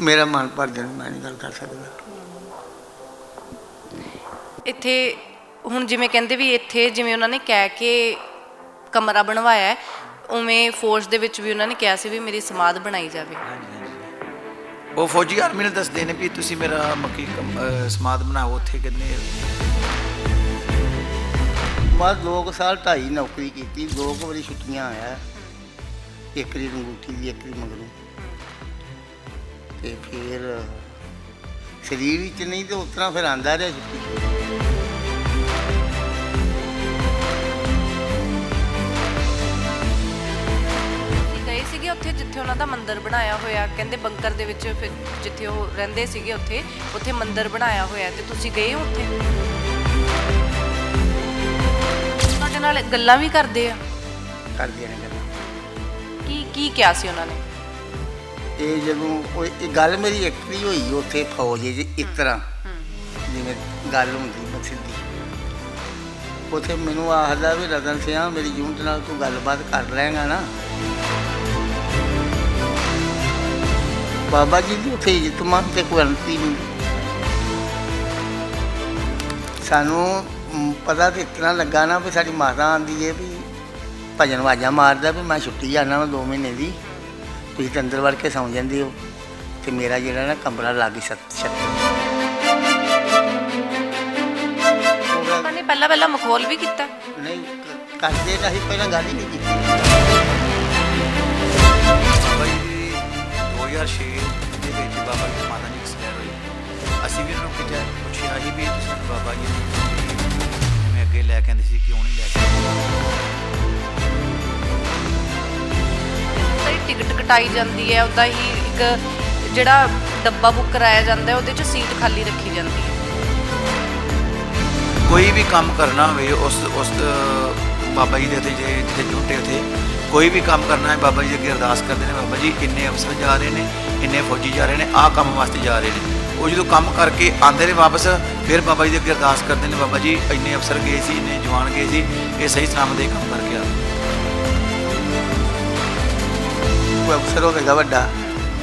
ਮੇਰਾ ਮਨ ਭਰ ਜਾਣਾ ਮੈਂ ਨਹੀਂ ਗੱਲ ਕਰ ਸਕਦਾ। ਇੱਥੇ ਹੁਣ ਜਿਵੇਂ ਕਹਿੰਦੇ ਵੀ ਇੱਥੇ ਜਿਵੇਂ ਉਹਨਾਂ ਨੇ ਕਹਿ ਕੇ ਕਮਰਾ ਬਣਵਾਇਆ ਉਵੇਂ ਫੌਜ ਦੇ ਵਿੱਚ ਵੀ ਉਹਨਾਂ ਨੇ ਕਿਹਾ ਸੀ ਵੀ ਮੇਰੀ ਸਮਾਧ ਬਣਾਈ ਜਾਵੇ। ਉਹ ਫੌਜੀ ਆਰਮੀ ਨੇ ਦੱਸਦੇ ਨੇ ਵੀ ਤੁਸੀਂ ਮੇਰਾ ਮੱਕੀ ਸਮਾਧ ਬਣਾਓ ਉੱਥੇ ਕਿੰਨੇ ਦੋ ਕੁ ਸਾਲ ਢਾਈ ਨੌਕਰੀ ਕੀਤੀ ਦੋ ਕੁ ਵਾਰੀ ਛੁੱਟੀਆਂ ਆਇਆ। ਇੱਕ ਦੀ ਅੰਗੂਠੀ ਦੀ ਇੱਕ ਦੀ ਮਗਰੋਂ ਤੇ ਫਿਰ ਸਰੀਰ ਵਿੱਚ ਨਹੀਂ ਤੇ ਉਤਰਾ ਫਿਰ ਆਂਦਾ ਰਿਹਾ ਛੁੱਟੀ ਗਏ ਸੀਗੇ ਉੱਥੇ ਜਿੱਥੇ ਉਹਨਾਂ ਦਾ ਮੰਦਿਰ ਬਣਾਇਆ ਹੋਇਆ ਕਹਿੰਦੇ ਬੰਕਰ ਦੇ ਵਿੱਚ ਫਿਰ ਜਿੱਥੇ ਉਹ ਰਹਿੰਦੇ ਸੀਗੇ ਉੱਥੇ ਉੱਥੇ ਮੰਦਿਰ ਬਣਾਇਆ ਹੋਇਆ ਤੇ ਤੁਸੀਂ ਗਏ ਹੋ ਉੱਥੇ? ਤੁਹਾਡੇ ਨਾਲ ਗੱਲਾਂ ਵੀ ਕਰਦੇ ਆ? ਕਰਦੀਆਂ ਨੇ ਗੱਲਾਂ। ਕੀ ਕੀ ਕਿਹਾ ਸੀ ਉਹਨਾਂ ਨੇ? ਇਹ ਜਦੋਂ ਉਹ ਇਹ ਗੱਲ ਮੇਰੀ ਇੱਕ ਦੀ ਹੋਈ ਉੱਥੇ ਫੌਜ 'ਚ ਇਸ ਤਰ੍ਹਾਂ। ਜਿਵੇਂ ਗੱਲ ਹੁੰਦੀ ਨਾ ਦੀ ਉੱਥੇ ਮੈਨੂੰ ਆਖਦਾ ਵੀ ਰਤਨ ਸਿਆ, ਮੇਰੀ ਯੂਨਿਟ ਨਾਲ ਤੂੰ ਗੱਲਬਾਤ ਕਰ ਲਏਗਾ ਨਾ। ਬਾਬਾ ਜੀ ਦੀ ਉੱਥੇ ਇੱਜ਼ਤ ਮਾਨ ਤੇ ਕੋਈ ਨਹੀਂ। ਸਾਨੂੰ ਪਤਾ ਤੇ ਇਤਨਾ ਲੱਗਾ ਨਾ ਵੀ ਸਾਡੀ ਮਾਤਾ ਆਂਦੀ ਹੈ ਵੀ ਭਜਨ ਵਾਜਾ ਮਾਰਦਾ ਵੀ ਮੈਂ ਛੁੱਟੀ ਜਾਣਾ ਵਾ 2 ਮਹੀਨੇ ਦੀ। ਤੁਸੀਂ ਤਾਂ ਅੰਦਰ ਵੜ ਕੇ ਸੌਂ ਜਾਂਦੇ ਹੋ। ਤੇ ਮੇਰਾ ਜਿਹੜਾ ਨਾ ਕਮਰਾ ਲੱਗ ਛੱਤ ਛੱਤ ਉਹਨਾਂ ਨੇ ਪਹਿਲਾਂ ਪਹਿਲਾਂ ਮਖੌਲ ਵੀ ਕੀਤਾ। ਨਹੀਂ ਕਰਦੇ ਤਾਂ ਅਸੀਂ ਪਹਿਲਾਂ ਗੱਲ ਹੀ ਨਹੀਂ ਕੀਤੀ। ਦੀ 2006 ਦੇ ਵਿੱਚ ਬਾਬਾ ਜੀ ਦੀ ਮਾਤਾ ਜੀ ਐਕਸਪਾਇਰ ਹੋਈ ਅਸੀਂ ਵੀ ਉਹਨਾਂ ਨੂੰ ਪੁੱਛਿਆ ਸੀ ਵੀ ਤੁਸੀਂ ਬਾਬਾ ਜੀ ਨੂੰ ਜਿਵੇਂ ਅੱਗੇ ਲੈ ਕੇ ਆਂਦੇ ਸੀ ਕਿਉਂ ਨਹੀਂ ਲੈ ਕੇ ਟਿਕਟ ਕਟਾਈ ਜਾਂਦੀ ਹੈ ਉਦਾਂ ਹੀ ਇੱਕ ਜਿਹੜਾ ਡੱਬਾ ਬੁੱਕ ਕਰਾਇਆ ਜਾਂਦਾ ਹੈ, ਉਹਦੇ 'ਚ ਸੀਟ ਖਾਲੀ ਰੱਖੀ ਜਾਂਦੀ ਹੈ। ਕੋਈ ਵੀ ਕੰਮ ਕਰਨਾ ਹੋਵੇ, ਉਸ ਉਸ ਬਾਬਾ ਜੀ ਦੇ ਉੱਤੇ ਜੇ, ਜਿੱਥੇ ਝੂਟੇ ਉਥੇ, ਕੋਈ ਵੀ ਕੰਮ ਕਰਨਾ ਹੈ, ਬਾਬਾ ਜੀ ਅੱਗੇ ਅਰਦਾਸ ਕਰਦੇ ਨੇ, ਬਾਬਾ ਜੀ ਇੰਨੇ ਅਫਸਰ ਜਾ ਰਹੇ ਨੇ, ਇੰਨੇ ਫੌਜੀ ਜਾ ਰਹੇ ਨੇ, ਆਹ ਕੰਮ ਵਾਸਤੇ ਜਾ ਰਹੇ ਨੇ। ਉਹ ਜਦੋਂ ਕੰਮ ਕਰਕੇ ਆਉਂਦੇ ਨੇ ਵਾਪਸ, ਫਿਰ ਬਾਬਾ ਜੀ ਦੇ ਅੱਗੇ ਅਰਦਾਸ ਕਰਦੇ ਨੇ, ਬਾਬਾ ਜੀ ਇੰਨੇ ਅਫਸਰ ਗਏ ਸੀ, ਇੰਨੇ ਜਵਾਨ ਗਏ ਸੀ, ਇਹ ਸਹੀ ਸਲਾਮਤ ਦੇ ਕੰਮ ਕਰਕੇ ਆ ਕੋਈ ਅਫਸਰ ਹੋਵੇਗਾ ਵੱਡਾ,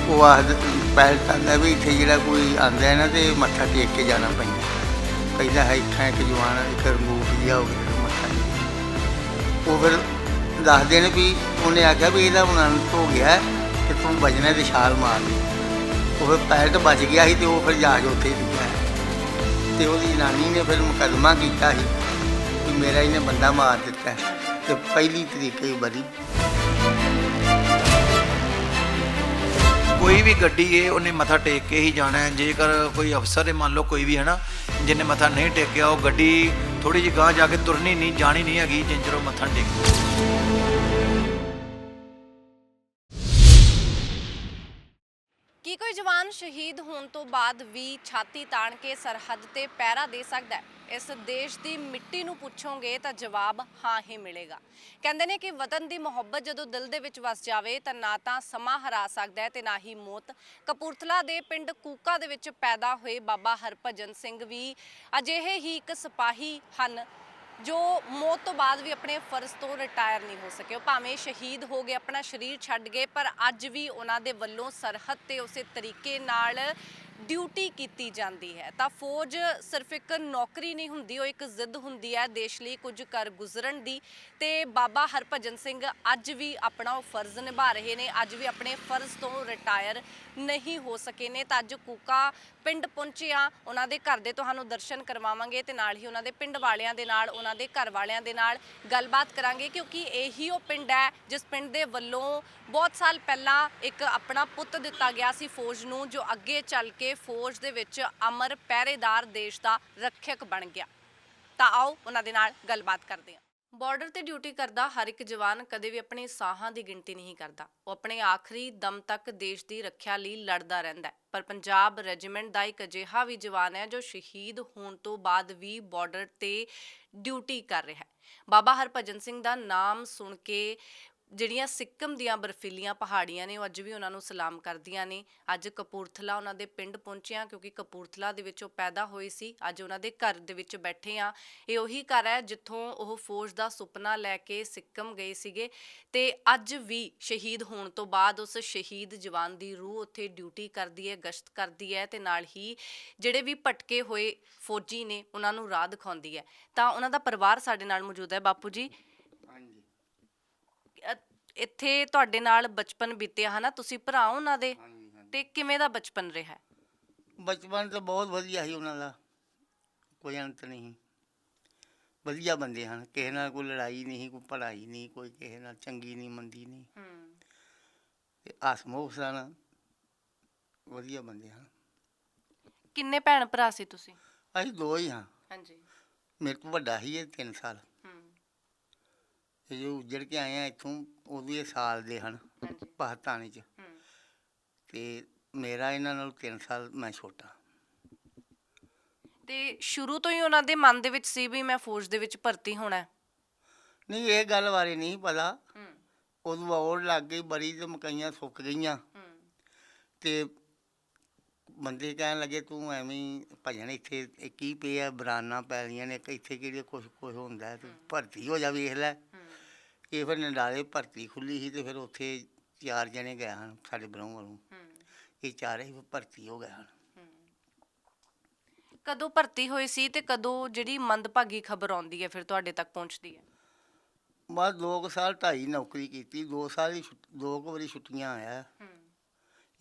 ਉਹ ਆਖਦਾ, ਪਹਿਲ ਕਹਿੰਦਾ ਵੀ ਇੱਥੇ ਜਿਹੜਾ ਕੋਈ ਆਂਦਾ ਹੈ ਨਾ ਤੇ ਮੱਥਾ ਟੇਕ ਕੇ ਜਾਣਾ ਪੈਂਦਾ। ਪਹਿਲਾਂ ਹੈ ਇੱਥਾਂ ਇੱਕ ਜਵਾਨ, ਇੱਕ ਰੰਗੂਟ ਜਿਹਾ ਹੋ ਗਿਆ, ਮੱਥਾ ਟੇਕ ਉਹ ਫਿਰ ਦੱਸਦੇ ਨੇ ਵੀ ਉਹਨੇ ਆਖਿਆ ਵੀ ਇਹਦਾ ਹੁਣ ਅੰਤ ਹੋ ਗਿਆ ਹੈ ਤੂੰ ਵਜਣਾ ਤੇ ਛਾਲ ਮਾਰ ਲਈ। ਉਹ ਫਿਰ ਪੈਲਟ ਬਚ ਗਿਆ ਸੀ ਤੇ ਉਹ ਫਿਰ ਜਹਾਜ਼ ਉੱਥੇ ਹੀ ਡਿੱਗਿਆ ਤੇ ਉਹਦੀ ਜਨਾਨੀ ਨੇ ਫਿਰ ਮੁਕੱਦਮਾ ਕੀਤਾ ਸੀ ਵੀ ਮੇਰਾ ਇਹਨੇ ਬੰਦਾ ਮਾਰ ਦਿੱਤਾ ਤੇ ਪਹਿਲੀ ਤਰੀਕੇ ਹੀ ਬਰੀ। ਕੋਈ ਵੀ ਗੱਡੀ ਏ, ਉਹਨੇ ਮੱਥਾ ਟੇਕ ਕੇ ਹੀ ਜਾਣਾ ਹੈ। ਜੇਕਰ ਕੋਈ ਅਫਸਰ ਹੈ ਮੰਨ ਲਓ ਕੋਈ ਵੀ ਹੈ ਨਾ ਜਿਹਨੇ ਮੱਥਾ ਨਹੀਂ ਟੇਕਿਆ, ਉਹ ਗੱਡੀ ਥੋੜੀ ਜਿਹੀ ਗਾਂਹ ਜਾ ਕੇ ਤੁਰਨੀ ਨਹੀਂ, ਜਾਣੀ ਨਹੀਂ ਹੈਗੀ ਜਿੰਜਰ ਉਹ ਮੱਥਾ ਨਹੀਂ ਟੇਕ ਕੀ ਸ਼ਹੀਦ ਹੋਣ ਤੋਂ ਬਾਅਦ ਵੀ ਛਾਤੀ ਤਾਣ ਕੇ ਸਰਹੱਦ ਤੇ ਪਹਿਰਾ ਦੇ ਸਕਦਾ ਹੈ। ਇਸ ਦੇਸ਼ ਦੀ ਮਿੱਟੀ ਨੂੰ ਪੁੱਛੋਗੇ ਤਾਂ ਜਵਾਬ ਹਾਂ ਹੀ ਮਿਲੇਗਾ। ਕਹਿੰਦੇ ਨੇ ਕਿ ਵਤਨ ਦੀ ਮੁਹੱਬਤ ਜਦੋਂ ਦਿਲ ਦੇ ਵਿੱਚ ਵਸ ਜਾਵੇ ਤਾਂ ਨਾ ਤਾਂ ਸਮਾਂ ਹਰਾ ਸਕਦਾ ਹੈ ਤੇ ਨਾ ਹੀ ਮੌਤ। ਕਪੂਰਥਲਾ ਦੇ ਪਿੰਡ ਕੂਕਾ ਦੇ ਵਿੱਚ ਪੈਦਾ ਹੋਏ ਬਾਬਾ ਹਰਭਜਨ ਸਿੰਘ ਵੀ ਅਜਿਹੇ ਹੀ ਇੱਕ ਸਿਪਾਹੀ ਹਨ। ਜੋ ਮੌਤ ਤੋਂ ਬਾਅਦ ਵੀ ਆਪਣੇ ਫਰਜ਼ ਤੋਂ ਰਿਟਾਇਰ ਨਹੀਂ ਹੋ ਸਕੇ। ਉਹ ਭਾਵੇਂ ਸ਼ਹੀਦ ਹੋ ਗਏ, ਆਪਣਾ ਸਰੀਰ ਛੱਡ ਗਏ, ਪਰ ਅੱਜ ਵੀ ਉਹਨਾਂ ਦੇ ਵੱਲੋਂ ਸਰਹੱਦ ਤੇ ਉਸੇ ਤਰੀਕੇ ਨਾਲ ਡਿਊਟੀ ਕੀਤੀ ਜਾਂਦੀ ਹੈ, ਤਾਂ ਫੌਜ ਸਿਰਫ ਇੱਕ ਨੌਕਰੀ ਨਹੀਂ ਹੁੰਦੀ, ਉਹ ਇੱਕ ਜ਼ਿੱਦ ਹੁੰਦੀ ਹੈ ਦੇਸ਼ ਲਈ ਕੁਝ ਕਰ ਗੁਜ਼ਰਨ ਦੀ। ਤੇ ਬਾਬਾ ਹਰਭਜਨ ਸਿੰਘ ਅੱਜ ਵੀ ਆਪਣਾ ਉਹ ਫਰਜ਼ ਨਿਭਾ ਰਹੇ ਨੇ, ਅੱਜ ਵੀ ਆਪਣੇ ਫਰਜ਼ ਤੋਂ ਰਿਟਾਇਰ ਨਹੀਂ ਹੋ ਸਕੇ ਨੇ, ਤਾਂ ਅੱਜ ਕੂਕਾ ਪਿੰਡ ਪਹੁੰਚੇ ਆ ਉਹਨਾਂ ਦੇ ਘਰ ਦੇ ਤੁਹਾਨੂੰ ਦਰਸ਼ਨ ਕਰਵਾਵਾਂਗੇ ਤੇ ਨਾਲ ਹੀ ਉਹਨਾਂ ਦੇ ਪਿੰਡ ਵਾਲਿਆਂ ਦੇ ਨਾਲ, ਉਹਨਾਂ ਦੇ ਘਰ ਵਾਲਿਆਂ ਦੇ ਨਾਲ ਗੱਲਬਾਤ ਕਰਾਂਗੇ, ਕਿਉਂਕਿ ਇਹੀ ਉਹ ਪਿੰਡ ਹੈ ਜਿਸ ਪਿੰਡ ਦੇ ਵੱਲੋਂ ਬਹੁਤ ਸਾਲ ਪਹਿਲਾਂ ਇੱਕ ਆਪਣਾ ਪੁੱਤ ਦਿੱਤਾ ਗਿਆ ਸੀ ਫੌਜ ਨੂੰ, ਜੋ ਅੱਗੇ ਚੱਲ ਕੇ ਫੌਜ ਦੇ ਵਿੱਚ ਅਮਰ ਪਹਿਰੇਦਾਰ ਦੇਸ਼ ਦਾ ਰੱਖਿਅਕ ਬਣ ਗਿਆ। ਤਾਂ ਆਓ ਉਹਨਾਂ ਦੇ ਨਾਲ ਗੱਲਬਾਤ ਕਰਦੇ ਹਾਂ। ਬਾਰਡਰ ਤੇ ਡਿਊਟੀ ਕਰਦਾ ਹਰ ਇੱਕ ਜਵਾਨ ਕਦੇ ਵੀ ਆਪਣੇ ਸਾਹਾਂ ਦੀ ਗਿਣਤੀ ਨਹੀਂ ਕਰਦਾ। ਉਹ ਆਪਣੇ ਆਖਰੀ ਦਮ ਤੱਕ ਦੇਸ਼ ਦੀ ਰੱਖਿਆ ਲਈ ਲੜਦਾ ਰਹਿੰਦਾ ਹੈ। ਪਰ ਪੰਜਾਬ ਰੈਜੀਮੈਂਟ ਦਾ ਇੱਕ ਅਜਿਹਾ ਵੀ ਜਵਾਨ ਹੈ ਜੋ ਸ਼ਹੀਦ ਹੋਣ ਤੋਂ ਬਾਅਦ ਵੀ ਬਾਰਡਰ ਤੇ ਡਿਊਟੀ ਕਰ ਰਿਹਾ ਹੈ। ਬਾਬਾ ਹਰਭਜਨ ਸਿੰਘ ਦਾ ਨਾਮ ਸੁਣ ਕੇ ਜਿਹੜੀਆਂ ਸਿੱਕਮ ਦੀਆਂ ਬਰਫੀਲੀਆਂ ਪਹਾੜੀਆਂ ਨੇ, ਉਹ ਅੱਜ ਵੀ ਉਹਨਾਂ ਨੂੰ ਸਲਾਮ ਕਰਦੀਆਂ ਨੇ। ਅੱਜ ਕਪੂਰਥਲਾ ਉਹਨਾਂ ਦੇ ਪਿੰਡ ਪਹੁੰਚਿਆ, ਕਿਉਂਕਿ ਕਪੂਰਥਲਾ ਦੇ ਵਿੱਚ ਉਹ ਪੈਦਾ ਹੋਏ ਸੀ। ਅੱਜ ਉਹਨਾਂ ਦੇ ਘਰ ਦੇ ਵਿੱਚ ਬੈਠੇ ਆ। ਇਹ ਉਹੀ ਘਰ ਹੈ ਜਿੱਥੋਂ ਉਹ ਫੌਜ ਦਾ ਸੁਪਨਾ ਲੈ ਕੇ ਸਿੱਕਮ ਗਏ ਸੀਗੇ। ਤੇ ਅੱਜ ਵੀ ਸ਼ਹੀਦ ਹੋਣ ਤੋਂ ਬਾਅਦ ਉਸ ਸ਼ਹੀਦ ਜਵਾਨ ਦੀ ਰੂਹ ਉੱਥੇ ਡਿਊਟੀ ਕਰਦੀ ਹੈ, ਗਸ਼ਤ ਕਰਦੀ ਹੈ ਤੇ ਨਾਲ ਹੀ ਜਿਹੜੇ ਵੀ ਭਟਕੇ ਹੋਏ ਫੌਜੀ ਨੇ, ਉਹਨਾਂ ਨੂੰ ਰਾਹ ਦਿਖਾਉਂਦੀ ਹੈ। ਤਾਂ ਉਹਨਾਂ ਦਾ ਪਰਿਵਾਰ ਸਾਡੇ ਨਾਲ ਮੌਜੂਦ ਹੈ। ਬਾਪੂ ਜੀ ਇੱਥੇ ਤੁਹਾਡੇ ਨਾਲ ਬਚਪਨ ਬੀਤਿਆ ਹਨਾ? ਤੁਸੀਂ ਭਰਾ ਉਹਨਾਂ ਦੇ ਹਾਂਜੀ ਹਾਂਜੀ। ਤੇ ਕਿਵੇਂ ਦਾ ਬਚਪਨ ਰਿਹਾ? ਬਚਪਨ ਤਾਂ ਬਹੁਤ ਵਧੀਆ ਸੀ ਉਹਨਾਂ ਦਾ। ਕੋਈ ਅੰਤ ਨਹੀਂ। ਵਧੀਆ ਬੰਦੇ ਹਨ। ਕਿਸੇ ਨਾਲ ਕੋਈ ਲੜਾਈ ਨਹੀਂ ਕੋਈ ਪੜਾਈ ਨਹੀਂ ਕੋਈ ਕਿਸੇ ਨਾਲ ਚੰਗੀ ਨਹੀਂ ਮੰਦੀ ਨਹੀਂ। ਹੂੰ। ਤੇ ਹਸਮੁਖ ਸਨ। ਵਧੀਆ ਬੰਦੇ ਹਨ। ਕਿੰਨੇ ਭੈਣ ਭਰਾ ਸੀ ਤੁਸੀਂ? ਅਸੀਂ ਦੋ ਹੀ ਹਾਂ। ਹਾਂਜੀ। ਮੇਰੇ ਤੋਂ ਵੱਡਾ ਹੀ ਇਹ 3 ਸਾਲ। ਹੂੰ ਇਹ ਜੋ ਉੱਜੜ ਕੇ ਆਏ ਆ ਇੱਥੋਂ ਉਹ ਵੀ ਇਹ ਸਾਲ ਦੇ ਹਨ ਹਾਂਜੀ। ਪਾਕਿਸਤਾਨ ਚ। ਹੂੰ। ਤੇ ਮੇਰਾ ਇਹਨਾਂ ਨਾਲ 3 ਸਾਲ ਮੈਂ ਛੋਟਾ। ਤੇ ਸ਼ੁਰੂ ਤੋਂ ਹੀ ਉਹਨਾਂ ਦੇ ਮਨ ਦੇ ਵਿੱਚ ਸੀ ਵੀ ਮੈਂ ਫੌਜ ਦੇ ਵਿੱਚ ਭਰਤੀ ਹੋਣਾ ਹੈ? ਨਹੀਂ ਇਹ ਗੱਲ ਬਾਰੇ ਨਹੀਂ ਪਤਾ। ਹੂੰ। ਉਦੋਂ ਔੜ ਲੱਗ ਗਈ ਬੜੀ ਤੇ ਮਕਈਆਂ ਸੁੱਕ ਗਈਆਂ। ਹੂੰ। ਤੇ ਬੰਦੇ ਕਹਿਣ ਲੱਗੇ ਤੂੰ ਐਵੇਂ ਹੀ ਭਜਨ ਇੱਥੇ ਇਹ ਕੀ ਪਿਆ ਬਰਾਨਾ ਪੈਲੀਆਂ ਨੇ ਇੱਥੇ ਕਿਹੜੇ ਕੁਛ ਕੁਛ ਹੁੰਦਾ ਹੈ, ਤੂੰ ਭਰਤੀ ਹੋ ਜਾ ਵੇਖ ਲੈ। ਇਹ ਫਿਰ ਨਡਾਲੇ ਭਰਤੀ ਖੁੱਲੀ ਸੀ ਤੇ ਫਿਰ ਉੱਥੇ ਚਾਰ ਜਣੇ ਗਏ ਹਨ ਸਾਡੇ ਬਰੋਂ ਵੱਲੋਂ ਇਹ ਚਾਰੇ ਹੀ ਭਰਤੀ ਹੋ ਗਏ ਹਨ। ਕਦੋਂ ਭਰਤੀ ਹੋਈ ਸੀ ਤੇ ਕਦੋਂ ਜਿਹੜੀ ਮੰਦਭਾਗੀ ਖਬਰ ਆਉਂਦੀ ਹੈ ਫਿਰ ਤੁਹਾਡੇ ਤੱਕ ਪਹੁੰਚਦੀ ਹੈ? ਦੋ ਕੁ ਸਾਲ ਢਾਈ ਨੌਕਰੀ ਕੀਤੀ। ਦੋ ਸਾਲ ਹੀ ਛੁੱਟ- ਦੋ ਕੁ ਵਾਰੀ ਛੁੱਟੀਆਂ ਆਇਆ।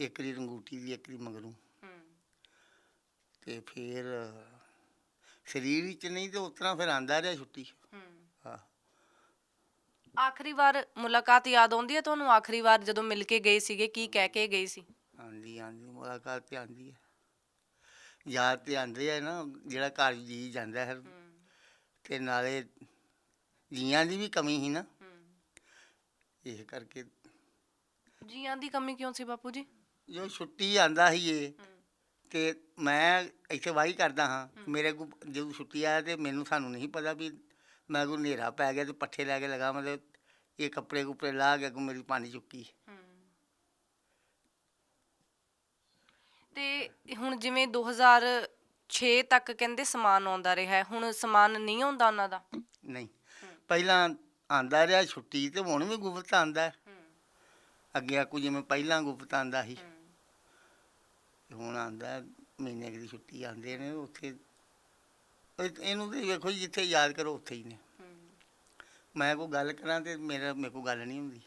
ਇੱਕ ਦੀ ਰੰਗੂਟੀ ਦੀ ਇੱਕ ਦੀ ਮਗਰੋਂ। ਤੇ ਫਿਰ ਸਰੀਰ ਵਿੱਚ ਨਹੀਂ ਤੇ ਉਤਰਾ ਫਿਰ ਆਂਦਾ ਰਿਹਾ ਛੁੱਟੀ। ਹਾਂ। ਆਖਰੀ ਵਾਰ ਮੁਲਾਕਾਤ ਯਾਦ ਆਉਂਦੀ ਹੈ ਤੁਹਾਨੂੰ? ਆਖਰੀ ਵਾਰ ਜਦੋਂ ਮਿਲ ਕੇ ਗਏ ਸੀਗੇ ਕੀ ਕਹਿ ਕੇ ਗਏ ਸੀ? ਆਂਦੀ ਆਂਦੀ ਮੁਲਾਕਾਤ ਤੇ ਆਂਦੀ ਹੈ। ਯਾਦ ਤੇ ਆਂਦੇ ਆ ਨਾ ਜਿਹੜਾ ਘਰ ਜੀ ਜਾਂਦਾ ਹੈ ਤੇ ਨਾਲੇ ਜੀਆਂ ਦੀ ਵੀ ਕਮੀ ਸੀ ਨਾ। ਇਹ ਕਰਕੇ ਜੀਆਂ ਦੀ ਕਮੀ ਕਿਉਂ ਸੀ ਬਾਪੂ ਜੀ? ਜੋ ਛੁੱਟੀ ਆਂਦਾ ਸੀ ਇਹ ਤੇ ਮੈਂ ਇੱਥੇ ਵਾਹੀ ਕਰਦਾ ਹਾਂ ਮੇਰੇ ਕੋ ਜਦੋਂ ਛੁੱਟੀ ਆਇਆ ਤੇ ਮੈਨੂੰ ਸਾਨੂੰ ਨਹੀਂ ਪਤਾ ਵੀ ਮੈਂ ਕੋ ਹਨੇਰਾ ਪੈ ਗਿਆ ਤੇ ਪੱਠੇ ਲੈ ਕੇ ਲਗਾ ਮਤਲਬ ਇਹ ਕੱਪੜੇ ਕੁਪੜੇ ਲਾ ਕੇ ਕੋ ਮੇਰੀ ਪਾਣੀ ਚੁੱਕੀ। ਤੇ ਹੁਣ ਜਿਵੇਂ 2006 ਤੱਕ ਕਹਿੰਦੇ ਸਮਾਨ ਆਉਂਦਾ ਰਿਹਾ ਹੁਣ ਸਮਾਨ ਨਹੀਂ ਆਉਂਦਾ ਉਹਨਾਂ ਦਾ? ਨਹੀਂ। ਪਹਿਲਾਂ ਆਂਦਾ ਰਿਹਾ ਛੁੱਟੀ ਤੇ ਹੁਣ ਵੀ ਗੁਪਤ ਆਂਦਾ ਅੱਗੇ ਆਕੂ ਜਿਵੇਂ ਪਹਿਲਾਂ ਗੁਪਤ ਆਂਦਾ ਸੀ। ਹੁਣ ਆਂਦਾ ਮਹੀਨੇ ਕੁ ਦੀ ਛੁੱਟੀ ਆਂਦੇ ਨੇ ਉੱਥੇ ਇਹ- ਇਹਨੂੰ ਤੇ ਵੇਖੋ ਜੀ, ਜਿੱਥੇ ਯਾਦ ਕਰੋ ਉੱਥੇ ਹੀ ਨੇ। ਹੂੰ। ਮੈਂ ਕੋਈ ਗੱਲ ਕਰਾਂ ਤੇ ਮੇਰਾ ਮੇਰੇ ਕੋਲ ਗੱਲ ਨਹੀਂ ਹੁੰਦੀ।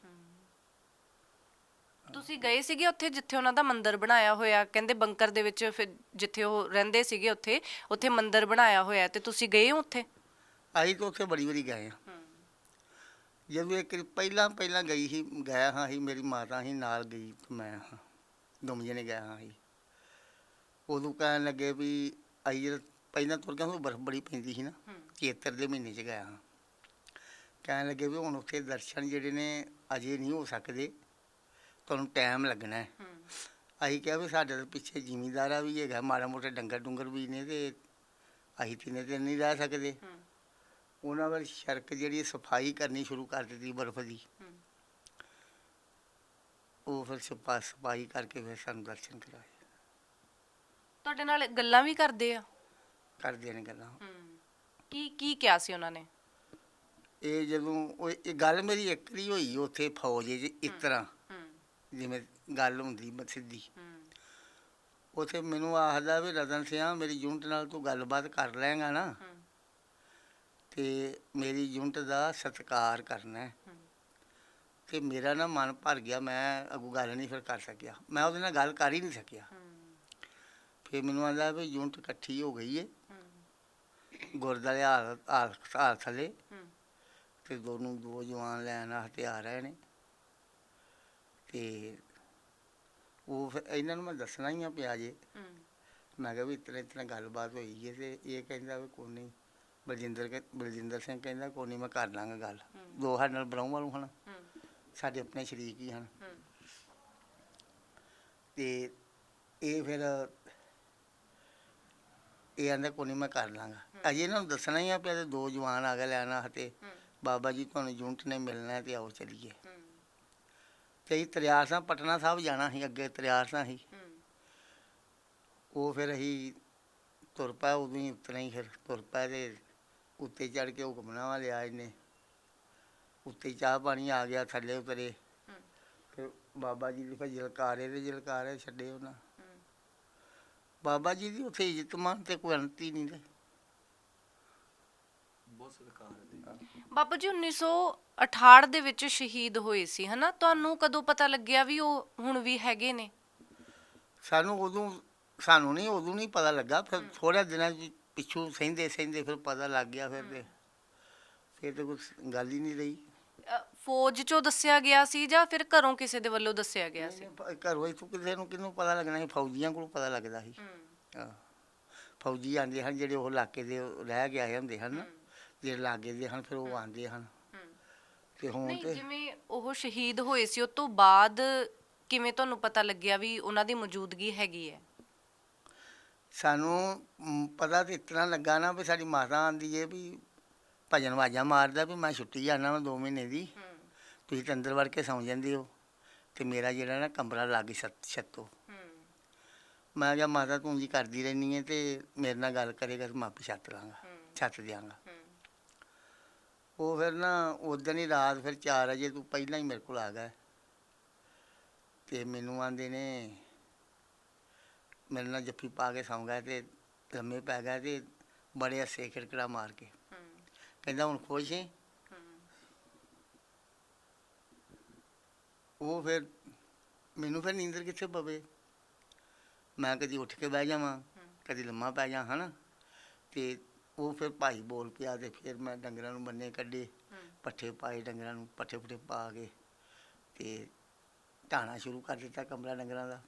ਤੁਸੀਂ ਗਏ ਸੀਗੇ ਉੱਥੇ ਜਿੱਥੇ ਉਹਨਾਂ ਦਾ ਮੰਦਿਰ ਬਣਾਇਆ ਹੋਇਆ? ਕਹਿੰਦੇ ਬੰਕਰ ਦੇ ਵਿੱਚ ਫਿਰ ਜਿੱਥੇ ਉਹ ਰਹਿੰਦੇ ਸੀਗੇ ਉੱਥੇ ਉੱਥੇ ਮੰਦਿਰ ਬਣਾਇਆ ਹੋਇਆ ਤੇ ਤੁਸੀਂ ਗਏ ਹੋ ਉੱਥੇ? ਅਸੀਂ ਤਾਂ ਉੱਥੇ ਬੜੀ ਵਾਰੀ ਗਏ ਆ ਜਦੋਂ ਇੱਕ ਪਹਿਲਾਂ ਪਹਿਲਾਂ ਗਈ ਸੀ ਗਿਆ ਹਾਂ ਸੀ ਮੇਰੀ ਮਾਤਾ ਸੀ ਨਾਲ ਗਈ ਤੇ ਮੈਂ ਹਾਂ ਦੋਵੇਂ ਜਣੇ ਗਏ ਹਾਂ ਸੀ ਉਦੋਂ ਕਹਿਣ ਲੱਗੇ ਵੀ ਅਸੀਂ ਜਦੋਂ ਪਹਿਲਾਂ ਤੁਰ ਗਏ ਉਦੋਂ ਬਰਫ਼ ਬੜੀ ਪੈਂਦੀ ਸੀ ਨਾ ਹੂੰ। ਚੇਤਰ ਦੇ ਮਹੀਨੇ 'ਚ ਗਿਆ ਹਾਂ। ਕਹਿਣ ਲੱਗੇ ਵੀ ਹੁਣ ਉੱਥੇ ਦਰਸ਼ਨ ਜਿਹੜੇ ਨੇ ਅਜੇ ਨਹੀਂ ਹੋ ਸਕਦੇ ਤੁਹਾਨੂੰ ਟਾਈਮ ਲੱਗਣਾ ਹੈ। ਅਸੀਂ ਕਿਹਾ ਵੀ ਸਾਡੇ ਤਾਂ ਪਿੱਛੇ ਜ਼ਿਮੀਂਦਾਰਾ ਵੀ ਹੈਗਾ ਮਾੜਾ ਮੋਟਾ ਡੰਗਰ ਡੁੰਗਰ ਵੀ ਨੇ ਤੇ ਅਸੀਂ ਤਿੰਨੇ ਦਿਨ ਨਹੀਂ ਰਹਿ ਸਕਦੇ। ਉਹਨਾਂ ਵੱਲ ਸੜਕ ਜਿਹੜੀ ਸਫ਼ਾਈ ਕਰਨੀ ਸ਼ੁਰੂ ਕਰ ਦਿੱਤੀ ਬਰਫ਼ ਦੀ। ਉਹ ਫਿਰ ਸਫਾ ਸਫ਼ਾਈ ਕਰਕੇ ਫਿਰ ਸਾਨੂੰ ਦਰਸ਼ਨ ਕਰਾਏ। ਤੁਹਾਡੇ ਨਾਲ ਗੱਲਾਂ ਵੀ ਕਰਦੇ ਆ। ਕਰਦੇ ਨੇ ਗੱਲਾਂ। ਹੂੰ। ਕੀ ਕੀ ਕਿਹਾ ਸੀ ਉਹਨਾਂ ਨੇ? ਇਹ ਜਦੋਂ ਉਹ ਇਹ ਗੱਲ ਮੇਰੀ ਇੱਕ ਵਾਰੀ ਹੋਈ ਉੱਥੇ ਫੌਜ 'ਚ ਇਸ ਤਰ੍ਹਾਂ। ਜਿਵੇਂ ਗੱਲ ਹੁੰਦੀ ਸਿੱਧੀ। ਉੱਥੇ ਮੈਨੂੰ ਆਖਦਾ ਵੀ ਰਤਨ ਸਿਆ ਮੇਰੀ ਯੂਨਿਟ ਨਾਲ ਤੂੰ ਗੱਲਬਾਤ ਕਰ ਲੈਂਗਾ ਨਾ। ਤੇ ਮੇਰੀ ਯੂਨਿਟ ਦਾ ਸਤਿਕਾਰ ਕਰਨਾ ਹੈ। ਤੇ ਮੇਰਾ ਨਾ ਮਨ ਭਰ ਗਿਆ ਮੈਂ ਅੱਗੋਂ ਗੱਲ ਨਹੀਂ ਫਿਰ ਕਰ ਸਕਿਆ। ਮੈਂ ਉਹਦੇ ਨਾਲ ਗੱਲ ਕਰ ਹੀ ਨਹੀਂ ਸਕਿਆ। ਫਿਰ ਮੈਨੂੰ ਆਂਦਾ ਵੀ ਯੂਨਿਟ ਇਕੱਠੀ ਹੋ ਗਈ ਏ। ਹੂੰ ਗੁਰਦੁਆਰੇ ਹਾਲ ਹਾਲ ਥੱਲੇ। ਤੇ ਦੋਨੋਂ ਦੋ ਜਵਾਨ ਲੈਣ ਵਾਸਤੇ ਆ ਰਹੇ ਨੇ। ਤੇ ਉਹ ਫਿਰ ਇਹਨਾਂ ਨੂੰ ਮੈਂ ਦੱਸਣਾ ਹੀ ਆ ਪਿਆ ਜੇ। ਮੈਂ ਕਿਹਾ ਵੀ ਇਤਨਾ ਇਤਨਾ ਗੱਲਬਾਤ ਹੋਈ ਹੈ ਤੇ ਇਹ ਕਹਿੰਦਾ ਵੀ ਕੋਈ ਨਹੀਂ ਬਲਜਿੰਦਰ ਬਲਜਿੰਦਰ ਸਿੰਘ ਕਹਿੰਦਾ ਕੋਈ ਨਹੀਂ ਮੈਂ ਕਰ ਲਾਂਗਾ ਗੱਲ। ਦੋ ਸਾਡੇ ਨਾਲ ਬਰਾਉਂ ਵਾਲੂ ਹਨ। ਸਾਡੇ ਆਪਣੇ ਸ਼ਰੀਕ ਹੀ ਹਨ। ਤੇ ਇਹ ਫਿਰ ਇਹ ਆਂਦਾ ਕੋਈ ਨਹੀਂ ਮੈਂ ਕਰ ਲਾਂਗਾ। ਅਜੇ ਇਹਨਾਂ ਨੂੰ ਦੱਸਣਾ ਹੀ ਆ ਪਿਆ ਤੇ ਦੋ ਜਵਾਨ ਆ ਗਏ ਲੈਣਾ ਹਤੇ ਹੂੰ ਬਾਬਾ ਜੀ ਤੁਹਾਨੂੰ ਯੂਨਿਟ ਨੇ ਮਿਲਣਾ ਹੈ ਤੇ ਆਓ ਚਲੀਏ। ਹੂੰ ਤੇ ਅਸੀਂ ਤਰਿਆਰ ਸਾਂ ਪਟਨਾ ਸਾਹਿਬ ਜਾਣਾ ਸੀ ਅੱਗੇ ਤਰਿਆਰ ਸਾਂ ਸੀ ਉਹ ਫਿਰ ਅਸੀਂ ਤੁਰ ਪਏ ਉਦੋਂ ਹੀ ਉਤਨਾ ਹੀ ਫਿਰ ਤੁਰ ਪਏ ਤੇ ਉੱਤੇ ਚੜ ਕੇ ਹੁਕਮਨਾਮਾ ਲਿਆ ਇਹਨੇ। ਉੱਤੇ ਚਾਹ ਪਾਣੀ ਆ ਗਿਆ ਥੱਲੇ ਉਤਰੇ। ਫਿਰ ਬਾਬਾ ਜੀ ਦੀ ਫਿਰ ਜਲਕਾਰੇ ਤੇ ਜਲਕਾਰੇ ਛੱਡੇ ਉਹਨਾਂ। ਬਾਬਾ ਜੀ ਦੀ ਉੱਥੇ ਇੱਜ਼ਤ ਮਾਨ ਤੇ ਕੋਈ ਅੰਤ ਹੀ ਨਹੀਂ ਤੇ ਬਹੁਤ ਸਤਿਕਾਰ ਹੈ ਬਾਬਾ ਜੀ 1968 ਦੇ ਵਿੱਚ ਸ਼ਹੀਦ ਹੋਏ ਸੀ ਹਨਾ? ਤੁਹਾਨੂੰ ਕਦੋਂ ਪਤਾ ਲੱਗਿਆ ਵੀ ਉਹ ਹੁਣ ਵੀ ਹੈਗੇ ਨੇ? ਸਾਨੂੰ ਉਦੋਂ ਸਾਨੂੰ ਨਹੀਂ ਉਦੋਂ ਨਹੀਂ ਪਤਾ ਲੱਗਾ ਫਿਰ ਥੋੜ੍ਹਾ ਦਿਨਾਂ ਪਿੱਛੋਂ ਸਹਿੰਦੇ ਸਹਿੰਦੇ ਫਿਰ ਪਤਾ ਲੱਗ ਗਿਆ ਫਿਰ ਤੇ। ਫਿਰ ਤੇ ਕੁਝ ਗੱਲ ਹੀ ਨਹੀਂ ਰਹੀ। ਫੌਜ ਚੋਂ ਦੱਸਿਆ ਗਿਆ ਸੀ ਜਾਂ ਫਿਰ ਘਰੋਂ ਕਿਸੇ ਦੇ ਵੱਲੋਂ ਦੱਸਿਆ ਗਿਆ ਸੀ? ਘਰੋਂ ਇੱਥੋਂ ਕਿਸੇ ਨੂੰ ਕਿਹਨੂੰ ਪਤਾ ਲੱਗਣਾ ਸੀ? ਫੌਜੀਆਂ ਕੋਲ ਪਤਾ ਲੱਗਦਾ ਸੀ। ਹਾਂ। ਫੌਜੀ ਆਂਦੇ ਹਨ ਜਿਹੜੇ ਉਹ ਇਲਾਕੇ ਦੇ ਰਹਿ ਗਏ ਹੁੰਦੇ ਹਨ। ਜਿਹੜੇ ਲਾਗੇ ਦੇ ਹਨ ਫਿਰ ਉਹ ਆਂਦੇ ਹਨ। ਤੇ ਹੁਣ ਨਹੀਂ ਤੇ ਜਿਵੇਂ ਉਹ ਸ਼ਹੀਦ ਹੋਏ ਸੀ ਉਸ ਤੋਂ ਬਾਅਦ ਕਿਵੇਂ ਤੁਹਾਨੂੰ ਪਤਾ ਲੱਗਿਆ ਵੀ ਉਹਨਾਂ ਦੀ ਮੌਜੂਦਗੀ ਹੈਗੀ ਹੈ? ਸਾਨੂੰ ਮ, ਪਤਾ ਤੇ ਇਤਨਾ ਲੱਗਾ ਨਾ ਵੀ ਸਾਡੀ ਮਾਤਾ ਆਂਦੀ ਏ ਵੀ ਭਜਨ ਵਾਜਾ ਮਾਰਦਾ ਵੀ ਮੈਂ ਛੁੱਟੀ ਜਾਣਾ ਵਾ 2 ਮਹੀਨੇ ਦੀ। ਤੁਸੀਂ ਤਾਂ ਅੰਦਰ ਵੜ ਕੇ ਸੌਂ ਜਾਂਦੇ ਹੋ ਤੇ ਮੇਰਾ ਜਿਹੜਾ ਨਾ ਕਮਰਾ ਲੱਗ ਛੱਤੋ ਮੈਂ ਕਿਹਾ ਮਾਤਾ ਤੂੰ ਜੀ ਕਰਦੀ ਰਹਿਨੀ ਹੈ ਤੇ ਮੇਰੇ ਨਾਲ ਗੱਲ ਕਰੇਗਾ ਤੇ ਮੈਂ ਆਪੇ ਛੱਤ ਲਾਂਗਾ ਛੱਤ ਦਿਆਂਗਾ। ਉਹ ਫਿਰ ਨਾ ਉਦੋਂ ਹੀ ਰਾਤ ਫਿਰ 4 ਵਜੇ ਤੂੰ ਪਹਿਲਾਂ ਹੀ ਮੇਰੇ ਕੋਲ ਆ ਗਿਆ। ਤੇ ਮੈਨੂੰ ਆਂਦੇ ਨੇ ਮੇਰੇ ਨਾਲ ਜੱਫੀ ਪਾ ਕੇ ਸੌਂ ਗਿਆ ਤੇ ਲੰਮੇ ਪੈ ਗਿਆ ਤੇ ਬੜੇ ਹੱਸੇ ਖਿੜਕੜਾ ਮਾਰ ਕੇ। ਕਹਿੰਦਾ ਹੁਣ ਖੁਸ਼ ਹੈ ਉਹ ਫਿਰ ਮੈਨੂੰ ਫਿਰ ਨੀਂਦਰ ਕਿੱਥੇ ਪਵੇ? ਮੈਂ ਕਦੀ ਉੱਠ ਕੇ ਬਹਿ ਜਾਵਾਂ, ਕਦੀ ਲੰਮਾ ਪੈ ਜਾ, ਹਨਾ? ਤੇ ਉਹ ਫਿਰ ਭਾਈ ਬੋਲ ਪਿਆ ਤੇ ਫਿਰ ਮੈਂ ਡੰਗਰਾਂ ਨੂੰ ਬੰਨੇ ਕੱਢੇ, ਪੱਠੇ ਪਾਏ ਡੰਗਰਾਂ ਨੂੰ, ਪੱਠੇ ਪੁੱਠੇ ਪਾ ਕੇ ਤੇ ਢਾਣਾ ਸ਼ੁਰੂ ਕਰ ਦਿੱਤਾ ਕਮਰਾ ਡੰਗਰਾਂ ਦਾ।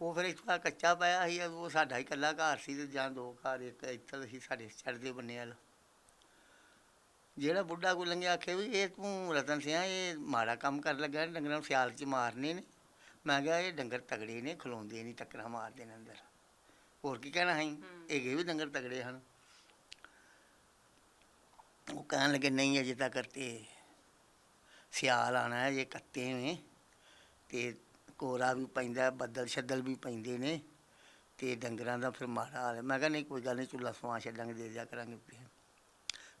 ਉਹ ਫਿਰ ਇੱਥੋਂ ਕੱਚਾ ਪਾਇਆ ਸੀ, ਉਹ ਸਾਡਾ ਹੀ ਇਕੱਲਾ ਘਰ ਸੀ ਤੇ ਜਾਂ ਦੋ ਘਰ, ਇੱਕ ਇੱਧਰ ਸੀ ਸਾਡੇ ਚੜ੍ਹਦੇ ਬੰਨੇ ਵਾਲਾ ਜਿਹੜਾ ਬੁੱਢਾ ਕੋਈ ਲੰਘਿਆ ਆਖੇ ਵੀ ਇਹ ਤੂੰ ਰਤਨ ਸਿਆ ਇਹ ਮਾੜਾ ਕੰਮ ਕਰ ਲੱਗਾ ਡੰਗਰਾਂ ਨੂੰ ਸਿਆਲ ਚ ਮਾਰਨੇ ਨੇ। ਮੈਂ ਕਿਹਾ ਇਹ ਡੰਗਰ ਤਗੜੇ ਨੇ ਖਲੋਂਦੇ ਨਹੀਂ ਟੱਕਰਾਂ ਮਾਰਦੇ ਨੇ ਅੰਦਰ। ਹੋਰ ਕੀ ਕਹਿਣਾ ਹੈ। ਇਹ ਵੀ ਡੰਗਰ ਤਗੜੇ ਹਨ। ਉਹ ਕਹਿਣ ਲੱਗੇ ਨਹੀਂ ਅਜੇ ਤੱਕ ਤੇ ਸਿਆਲ ਆਣਾ ਹੈ ਜੇ ਕੱਤੇ ਨੇ। ਤੇ ਕੋਰਾ ਵੀ ਪੈਂਦਾ ਬੱਦਲ ਛੱਦਲ ਵੀ ਪੈਂਦੇ ਨੇ। ਤੇ ਡੰਗਰਾਂ ਦਾ ਫਿਰ ਮਾੜਾ ਹਾਲ ਹੈ। ਮੈਂ ਕਿਹਾ ਨਹੀਂ ਕੋਈ ਗੱਲ ਨਹੀਂ ਚੁੱਲਾ ਸਵਾ ਛੱਡਾਂਗੇ ਦੇ ਦਿਆ ਕਰਾਂਗੇ।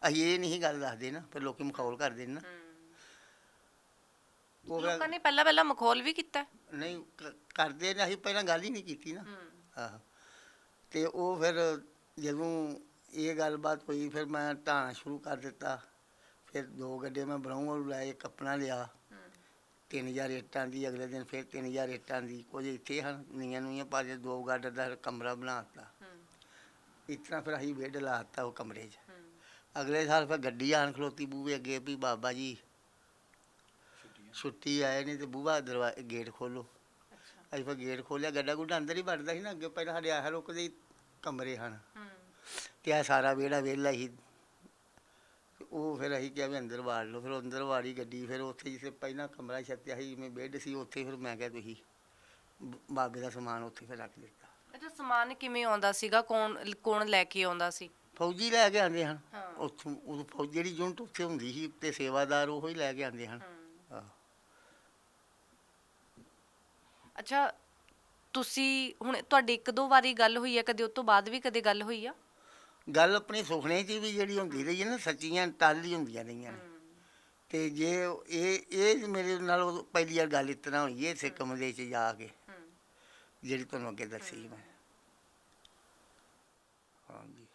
ਅਸੀਂ ਇਹ ਨਹੀਂ ਗੱਲ ਦੱਸਦੇ ਨਾ ਫਿਰ ਲੋਕੀ ਮਖੌਲ ਕਰਦੇ ਨੇ। ਨਾ ਉਹ ਫਿਰ- ਲੋਕਾਂ ਨੇ ਪਹਿਲਾਂ ਪਹਿਲਾਂ ਮਖੌਲ ਵੀ ਕੀਤਾ। ਹੈ। ਨਹੀਂ ਕ- ਕਰਦੇ ਨੇ ਅਸੀਂ ਪਹਿਲਾਂ ਗੱਲ ਹੀ ਨਹੀਂ ਕੀਤੀ ਨਾ। ਆਹੋ। ਤੇ ਉਹ ਫਿਰ ਜਦੋਂ ਇਹ ਗੱਲਬਾਤ ਹੋਈ ਫਿਰ ਮੈਂ ਢਾਣਾ ਸ਼ੁਰੂ ਕਰ ਦਿੱਤਾ। ਫਿਰ ਦੋ ਗੱਡੇ ਮੈਂ ਬਣਾਉਂ ਲੈ ਇੱਕ ਆਪਣਾ ਲਿਆ। 3000 ਇੱਟਾਂ ਦੀ ਅਗਲੇ ਦਿਨ ਫਿਰ 3000 ਇੱਟਾਂ ਦੀ ਕੁਝ ਇੱਥੇ ਹਨ ਨੀਆਂ ਨੂੰਆਂ ਪਾ ਕੇ ਦੋ ਗੱਡ ਦਾ ਕਮਰਾ ਬਣਾਤਾ ਇਸ ਤਰ੍ਹਾਂ ਫਿਰ ਅਸੀਂ ਬੈੱਡ ਲਾਤਾ ਉਹ ਕਮਰੇ 'ਚ। ਅਗਲੇ ਸਾਲ ਫਿਰ ਗੱਡੀ ਆਣ ਖਲੋਤੀ ਬੂਹੇ ਅੱਗੇ ਵੀ ਬਾਬਾ ਜੀ ਛੁੱਟੀ ਆਏ ਨੇ ਤੇ ਬੂਹਾ ਦਰਵਾ ਗੇਟ ਖੋਲੋ ਅਸੀਂ ਫਿਰ ਗੇਟ ਖੋਲਿਆ ਗੱਡਾ ਗੁੱਡਾ ਅੰਦਰ ਹੀ ਵੜਦਾ ਸੀ ਨਾ ਅੱਗੇ ਪਹਿਲਾਂ ਸਾਡੇ ਆਹ ਰੁਕਦੇ ਹੀ ਕਮਰੇ ਹਨ। ਤੇ ਆ ਸਾਰਾ ਵਿਹੜਾ ਵਿਹਲਾ ਹੀ। ਉਹ ਫਿਰ ਅਸੀਂ ਕਿਹਾ ਵੀ ਅੰਦਰ ਵਾੜ ਲਓ ਫਿਰ ਅੰਦਰ ਵਾੜੀ ਗੱਡੀ ਫਿਰ ਉੱਥੇ ਜਿਸੇ ਪਹਿਲਾਂ ਕਮਰਾ ਛੱਤਿਆ ਸੀ ਜਿਵੇਂ ਬੈੱਡ ਸੀ ਉੱਥੇ ਫਿਰ ਮੈਂ ਕਿਹਾ ਤੁਸੀਂ ਬਾਬੇ ਦਾ ਸਮਾਨ ਉੱਥੇ ਫਿਰ ਰੱਖ ਦਿੱਤਾ। ਅੱਛਾ ਸਮਾਨ ਕਿਵੇਂ ਆਉਂਦਾ ਸੀਗਾ? ਕੌਣ ਕੌਣ ਲੈ ਕੇ ਆਉਂਦਾ ਸੀ? ਫੌਜੀ ਲੈ ਕੇ ਆਉਂਦੇ ਹਨ। ਉੱਥੋਂ ਉਹ ਫੌਜੀ ਜਿਹੜੀ ਯੂਨਿਟ ਉੱਥੇ ਹੁੰਦੀ ਸੀ ਤੇ ਸੇਵਾਦਾਰ ਉਹ ਹੀ ਲੈ ਕੇ ਆਉਂਦੇ ਹਨ। ਅੱਛਾ ਤੁਸੀਂ ਹੁਣ ਤੁਹਾਡੀ ਇੱਕ ਦੋ ਵਾਰੀ ਗੱਲ ਹੋਈ ਹੈ ਕਦੇ ਉਸ ਤੋਂ ਬਾਅਦ ਵੀ ਕਦੇ ਗੱਲ ਹੋਈ ਆ? ਗੱਲ ਆਪਣੇ ਸੁਪਨੇ 'ਚ ਵੀ ਜਿਹੜੀ ਹੁੰਦੀ ਰਹੀ ਹੈ ਨਾ ਸੱਚੀਆਂ ਟੱਲ ਹੁੰਦੀਆਂ ਰਹੀਆਂ ਨੇ। ਤੇ ਜੇ ਇਹ ਇਹ ਮੇਰੇ ਨਾਲ ਉਦੋਂ ਪਹਿਲੀ ਵਾਰ ਗੱਲ ਇਤਨਾ ਹੋਈ ਹੈ ਇਸੇ ਕਮਰੇ 'ਚ ਜਾ ਕੇ। ਜਿਹੜੀ ਤੁਹਾਨੂੰ ਅੱਗੇ ਦੱਸੀ ਮੈਂ ਹਾਂਜੀ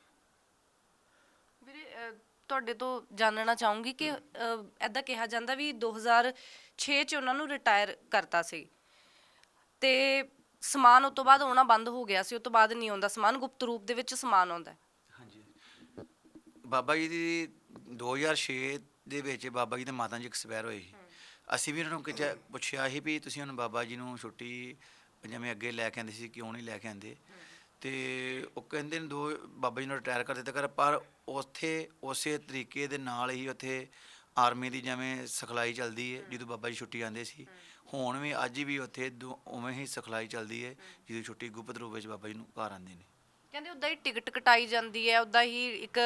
ਵੀਰੇ ਅਹ, ਤੁਹਾਡੇ ਤੋਂ ਜਾਣਨਾ ਚਾਹੂੰਗੀ ਕਿ ਐਦਾਂ ਕਿਹਾ ਜਾਂਦਾ ਵੀ 2006 ਚ ਉਹਨਾਂ ਨੂੰ ਰਿਟਾਇਰ ਕਰਤਾ ਸੀ। ਤੇ ਸਮਾਨ ਉਸ ਤੋਂ ਬਾਅਦ ਆਉਣਾ ਬੰਦ ਹੋ ਗਿਆ ਸੀ ਉਸ ਤੋਂ ਬਾਅਦ ਨਹੀਂ ਆਉਂਦਾ ਸਮਾਨ ਗੁਪਤ ਰੂਪ ਦੇ ਵਿੱਚ ਸਮਾਨ ਆਉਂਦਾ। ਹਾਂਜੀ। ਬਾਬਾ ਜੀ ਦੀ 2006 ਦੇ ਵਿੱਚ ਬਾਬਾ ਜੀ ਦੇ ਮਾਤਾ ਜੀ ਐਕਸਪਾਇਰ ਹੋਏ ਸੀ। ਅਸੀਂ ਵੀ ਉਹਨਾਂ ਨੂੰ ਕਿਹਾ ਪੁੱਛਿਆ ਸੀ ਵੀ ਤੁਸੀਂ ਹੁਣ ਬਾਬਾ ਜੀ ਨੂੰ ਛੁੱਟੀ ਜਿਵੇਂ ਅੱਗੇ ਲੈ ਕੇ ਆਂਦੇ ਸੀ ਕਿਉਂ ਨਹੀਂ ਲੈ ਕੇ ਆਂਦੇ ਤੇ ਉਹ ਕਹਿੰਦੇ ਨੇ ਦੋ ਬਾਬਾ ਜੀ ਨੂੰ ਰਿਟਾਇਰ ਕਰ ਦਿੱਤਾ ਕਰ ਪਰ ਉੱਥੇ ਉਸੇ ਤਰੀਕੇ ਦੇ ਨਾਲ ਹੀ ਉੱਥੇ ਆਰਮੀ ਦੀ ਜਿਵੇਂ ਸਿਖਲਾਈ ਚੱਲਦੀ ਹੈ ਜਦੋਂ ਬਾਬਾ ਜੀ ਛੁੱਟੀ ਆਂਦੇ ਸੀ। ਹੁਣ ਵੀ ਅੱਜ ਵੀ ਉੱਥੇ ਉਵੇਂ ਹੀ ਸਿਖਲਾਈ ਚੱਲਦੀ ਹੈ ਜਦੋਂ ਛੁੱਟੀ ਗੁਪਤ ਰੂਪ ਵਿੱਚ ਬਾਬਾ ਜੀ ਨੂੰ ਘਰ ਆਉਂਦੇ ਨੇ। ਕਹਿੰਦੇ ਉਦਾਂ ਹੀ ਟਿਕਟ ਕਟਾਈ ਜਾਂਦੀ ਹੈ ਉਦਾਂ ਹੀ ਇੱਕ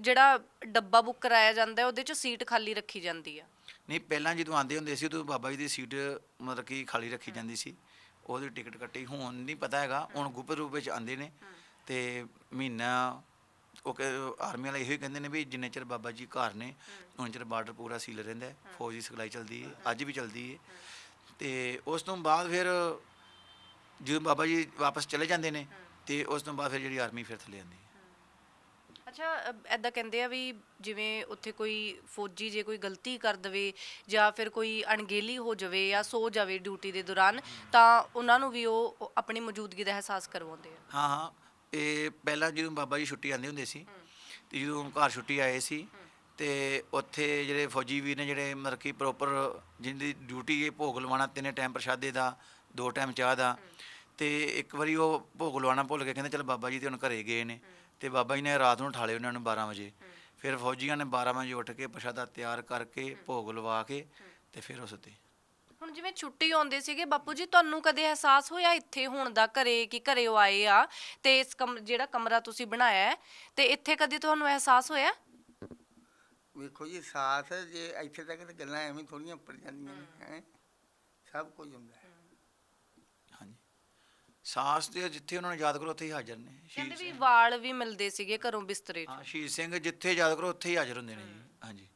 ਜਿਹੜਾ ਡੱਬਾ ਬੁੱਕ ਕਰਾਇਆ ਜਾਂਦਾ ਉਹਦੇ ਚ ਸੀਟ ਖਾਲੀ ਰੱਖੀ ਜਾਂਦੀ ਹੈ ਨਹੀਂ ਪਹਿਲਾਂ ਜਦੋਂ ਆਉਂਦੇ ਹੁੰਦੇ ਸੀ ਉਦੋਂ ਬਾਬਾ ਜੀ ਦੀ ਸੀਟ ਮਤਲਬ ਕਿ ਖਾਲੀ ਰੱਖੀ ਜਾਂਦੀ ਸੀ। ਉਹਦੀ ਟਿਕਟ ਕੱਟੀ। ਹੁਣ ਨਹੀਂ ਪਤਾ ਹੈਗਾ, ਹੁਣ ਗੁਪਤ ਰੂਪ ਵਿੱਚ ਆਉਂਦੇ ਨੇ ਤੇ ਮਹੀਨਾ ਉਹ ਆਰਮੀ ਵਾਲੇ ਇਹੋ ਹੀ ਕਹਿੰਦੇ ਨੇ ਵੀ ਜਿੰਨੇ ਚਿਰ ਬਾਬਾ ਜੀ ਘਰ ਨੇ, ਉਨੇ ਚਿਰ ਬਾਰਡਰ ਪੂਰਾ ਸੀਲ ਰਹਿੰਦਾ ਹੈ, ਫੌਜ ਦੀ ਸਿਖਲਾਈ ਚੱਲਦੀ ਹੈ, ਅੱਜ ਵੀ ਚੱਲਦੀ ਹੈ। ਤੇ ਉਸ ਤੋਂ ਬਾਅਦ ਫਿਰ ਜਦੋਂ ਬਾਬਾ ਜੀ ਵਾਪਸ ਚਲੇ ਜਾਂਦੇ ਨੇ ਤੇ ਉਸ ਤੋਂ ਬਾਅਦ ਫਿਰ ਜਿਹੜੀ ਆਰਮੀ ਫਿਰ ਥੱਲੇ ਆਉਂਦੀ ਅੱਛਾ ਐਦਾਂ ਕਹਿੰਦੇ ਆ ਵੀ ਜਿਵੇਂ ਉੱਥੇ ਕੋਈ ਫੌਜੀ ਜੇ ਕੋਈ ਗਲਤੀ ਕਰ ਦਵੇ ਜਾਂ ਫਿਰ ਕੋਈ ਅਣਗਹਿਲੀ ਹੋ ਜਾਵੇ ਜਾਂ ਸੋ ਜਾਵੇ ਡਿਊਟੀ ਦੇ ਦੌਰਾਨ ਤਾਂ ਉਹਨਾਂ ਨੂੰ ਵੀ ਉਹ ਆਪਣੀ ਮੌਜੂਦਗੀ ਦਾ ਅਹਿਸਾਸ ਕਰਵਾਉਂਦੇ ਆ। ਹਾਂ ਹਾਂ ਇਹ ਪਹਿਲਾਂ ਜਦੋਂ ਬਾਬਾ ਜੀ ਛੁੱਟੀ ਆਉਂਦੇ ਹੁੰਦੇ ਸੀ ਤੇ ਜਦੋਂ ਘਰ ਛੁੱਟੀ ਆਏ ਸੀ ਤੇ ਉੱਥੇ ਜਿਹੜੇ ਫੌਜੀ ਵੀਰ ਨੇ ਜਿਹੜੇ ਮਤਲਬ ਕਿ ਪ੍ਰੋਪਰ ਜਿੰਦੀ ਡਿਊਟੀ ਇਹ ਭੋਗ ਲਵਾਉਣਾ ਤਿੰਨੇ ਟਾਈਮ ਪ੍ਰਸ਼ਾਦੇ ਦਾ ਦੋ ਟਾਈਮ ਚਾਹ ਦਾ ਤੇ ਇੱਕ ਵਾਰੀ ਉਹ ਭੋਗ ਲਵਾਉਣਾ ਭੁੱਲ ਕੇ ਕਹਿੰਦੇ ਚਲ ਬਾਬਾ ਜੀ ਤੇ ਹੁਣ ਘਰੇ ਗਏ ਨੇ। ਤੇ ਬਾਬਾ ਜੀ ਨੇ ਰਾਤ ਨੂੰ ਉਠਾ ਲਿਆ ਉਹਨਾਂ ਨੂੰ 12 ਵਜੇ। ਫਿਰ ਫੌਜੀਆਂ ਨੇ 12 ਵਜੇ ਉੱਠ ਕੇ ਪ੍ਰਸ਼ਾਦਾ ਤਿਆਰ ਕਰਕੇ ਭੋਗ ਲਵਾ ਕੇ ਤੇ ਫਿਰ ਉਹ ਸੁੱਤੇ। ਹੁਣ ਜਿਵੇਂ ਛੁੱਟੀ ਆਉਂਦੇ ਸੀਗੇ ਬਾਪੂ ਜੀ ਤੁਹਾਨੂੰ ਕਦੇ ਅਹਿਸਾਸ ਹੋਇਆ ਇੱਥੇ ਹੋਣ ਦਾ ਘਰੇ ਕਿ ਘਰੇ ਉਹ ਆਏ ਆ ਤੇ ਇਸ ਕਮ ਜਿਹੜਾ ਕਮਰਾ ਤੁਸੀਂ ਬਣਾਇਆ ਹੈ ਤੇ ਇੱਥੇ ਕਦੇ ਤੁਹਾਨੂੰ ਅਹਿਸਾਸ ਹੋਇਆ? ਵੇਖੋ ਜੀ ਸਾਥ ਜੇ ਇੱਥੇ ਤੱਕ ਤਾਂ ਗੱਲਾਂ ਐਵੇਂ ਥੋੜੀਆਂ ਉੱਪਰ ਜਾਂਦੀਆਂ ਨੇ ਹੈ। ਸਭ ਕੁਝ ਹੁੰਦਾ ਹੈ। ਸਾਸ ਤੇ ਜਿੱਥੇ ਉਹਨਾਂ ਨੂੰ ਯਾਦ ਕਰੋ ਉੱਥੇ ਹੀ ਹਾਜ਼ਰ ਨੇ। ਕਹਿੰਦੇ ਸ਼ਹੀਦ ਵੀ ਵਾਲ ਵੀ ਮਿਲਦੇ ਸੀਗੇ ਘਰੋਂ ਬਿਸਤਰੇ 'ਚ। ਹਾਂ ਸ਼ਹੀਦ ਸਿੰਘ ਜਿੱਥੇ ਯਾਦ ਕਰੋ ਉੱਥੇ ਹੀ ਹਾਜ਼ਰ ਹੁੰਦੇ ਨੇ ਜੀ। ਹਾਂਜੀ।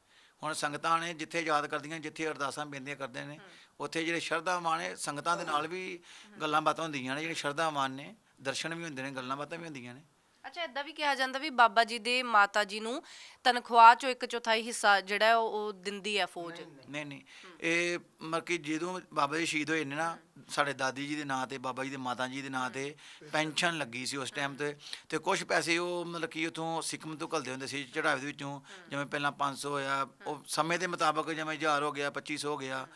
ਹੁਣ ਸੰਗਤਾਂ ਨੇ ਜਿੱਥੇ ਯਾਦ ਕਰਦੀਆਂ ਜਿੱਥੇ ਅਰਦਾਸਾਂ ਬੇਨਤੀਆਂ ਕਰਦੇ ਨੇ ਉੱਥੇ ਜਿਹੜੇ ਸ਼ਰਧਾਵਾਨ ਨੇ ਸੰਗਤਾਂ ਦੇ ਨਾਲ ਵੀ ਗੱਲਾਂ ਬਾਤਾਂ ਹੁੰਦੀਆਂ ਨੇ ਜਿਹੜੇ ਸ਼ਰਧਾਵਾਨ ਨੇ ਦਰਸ਼ਨ ਵੀ ਹੁੰਦੇ ਨੇ ਗੱਲਾਂ ਬਾਤਾਂ ਵੀ ਹੁੰਦੀਆਂ ਨੇ। ਅੱਛਾ ਇਦਾਂ ਵੀ ਕਿਹਾ ਜਾਂਦਾ ਵੀ ਬਾਬਾ ਜੀ ਦੇ ਮਾਤਾ ਜੀ ਨੂੰ ਤਨਖਾਹ ਚੋਂ ਇੱਕ ਚੌਥਾਈ ਹਿੱਸਾ ਜਿਹੜਾ ਹੈ ਉਹ ਉਹ ਦਿੰਦੀ ਹੈ ਫੌਜ। ਨਹੀਂ ਨਹੀਂ ਇਹ ਮਤਲਬ ਕਿ ਜਦੋਂ ਬਾਬਾ ਜੀ ਸ਼ਹੀਦ ਹੋਏ ਨੇ ਨਾ, ਸਾਡੇ ਦਾਦੀ ਜੀ ਦੇ ਨਾਂ ਤੇ, ਬਾਬਾ ਜੀ ਦੇ ਮਾਤਾ ਜੀ ਦੇ ਨਾਂ ਤੇ ਪੈਨਸ਼ਨ ਲੱਗੀ ਸੀ ਉਸ ਟਾਈਮ ਤੇ। ਤੇ ਕੁਝ ਪੈਸੇ ਉਹ ਮਤਲਬ ਕਿ ਉਥੋਂ ਸਿੱਕਮ ਤੋਂ ਘੱਲਦੇ ਹੁੰਦੇ ਸੀ ਚੜਾਵੇ ਦੇ ਵਿੱਚੋਂ। ਜਿਵੇਂ ਪਹਿਲਾਂ 500 ਹੋਇਆ, ਉਹ ਸਮੇਂ ਦੇ ਮੁਤਾਬਕ ਜਿਵੇਂ 1000 ਹੋ ਗਿਆ 2500 ਹੋ ਗਿਆ।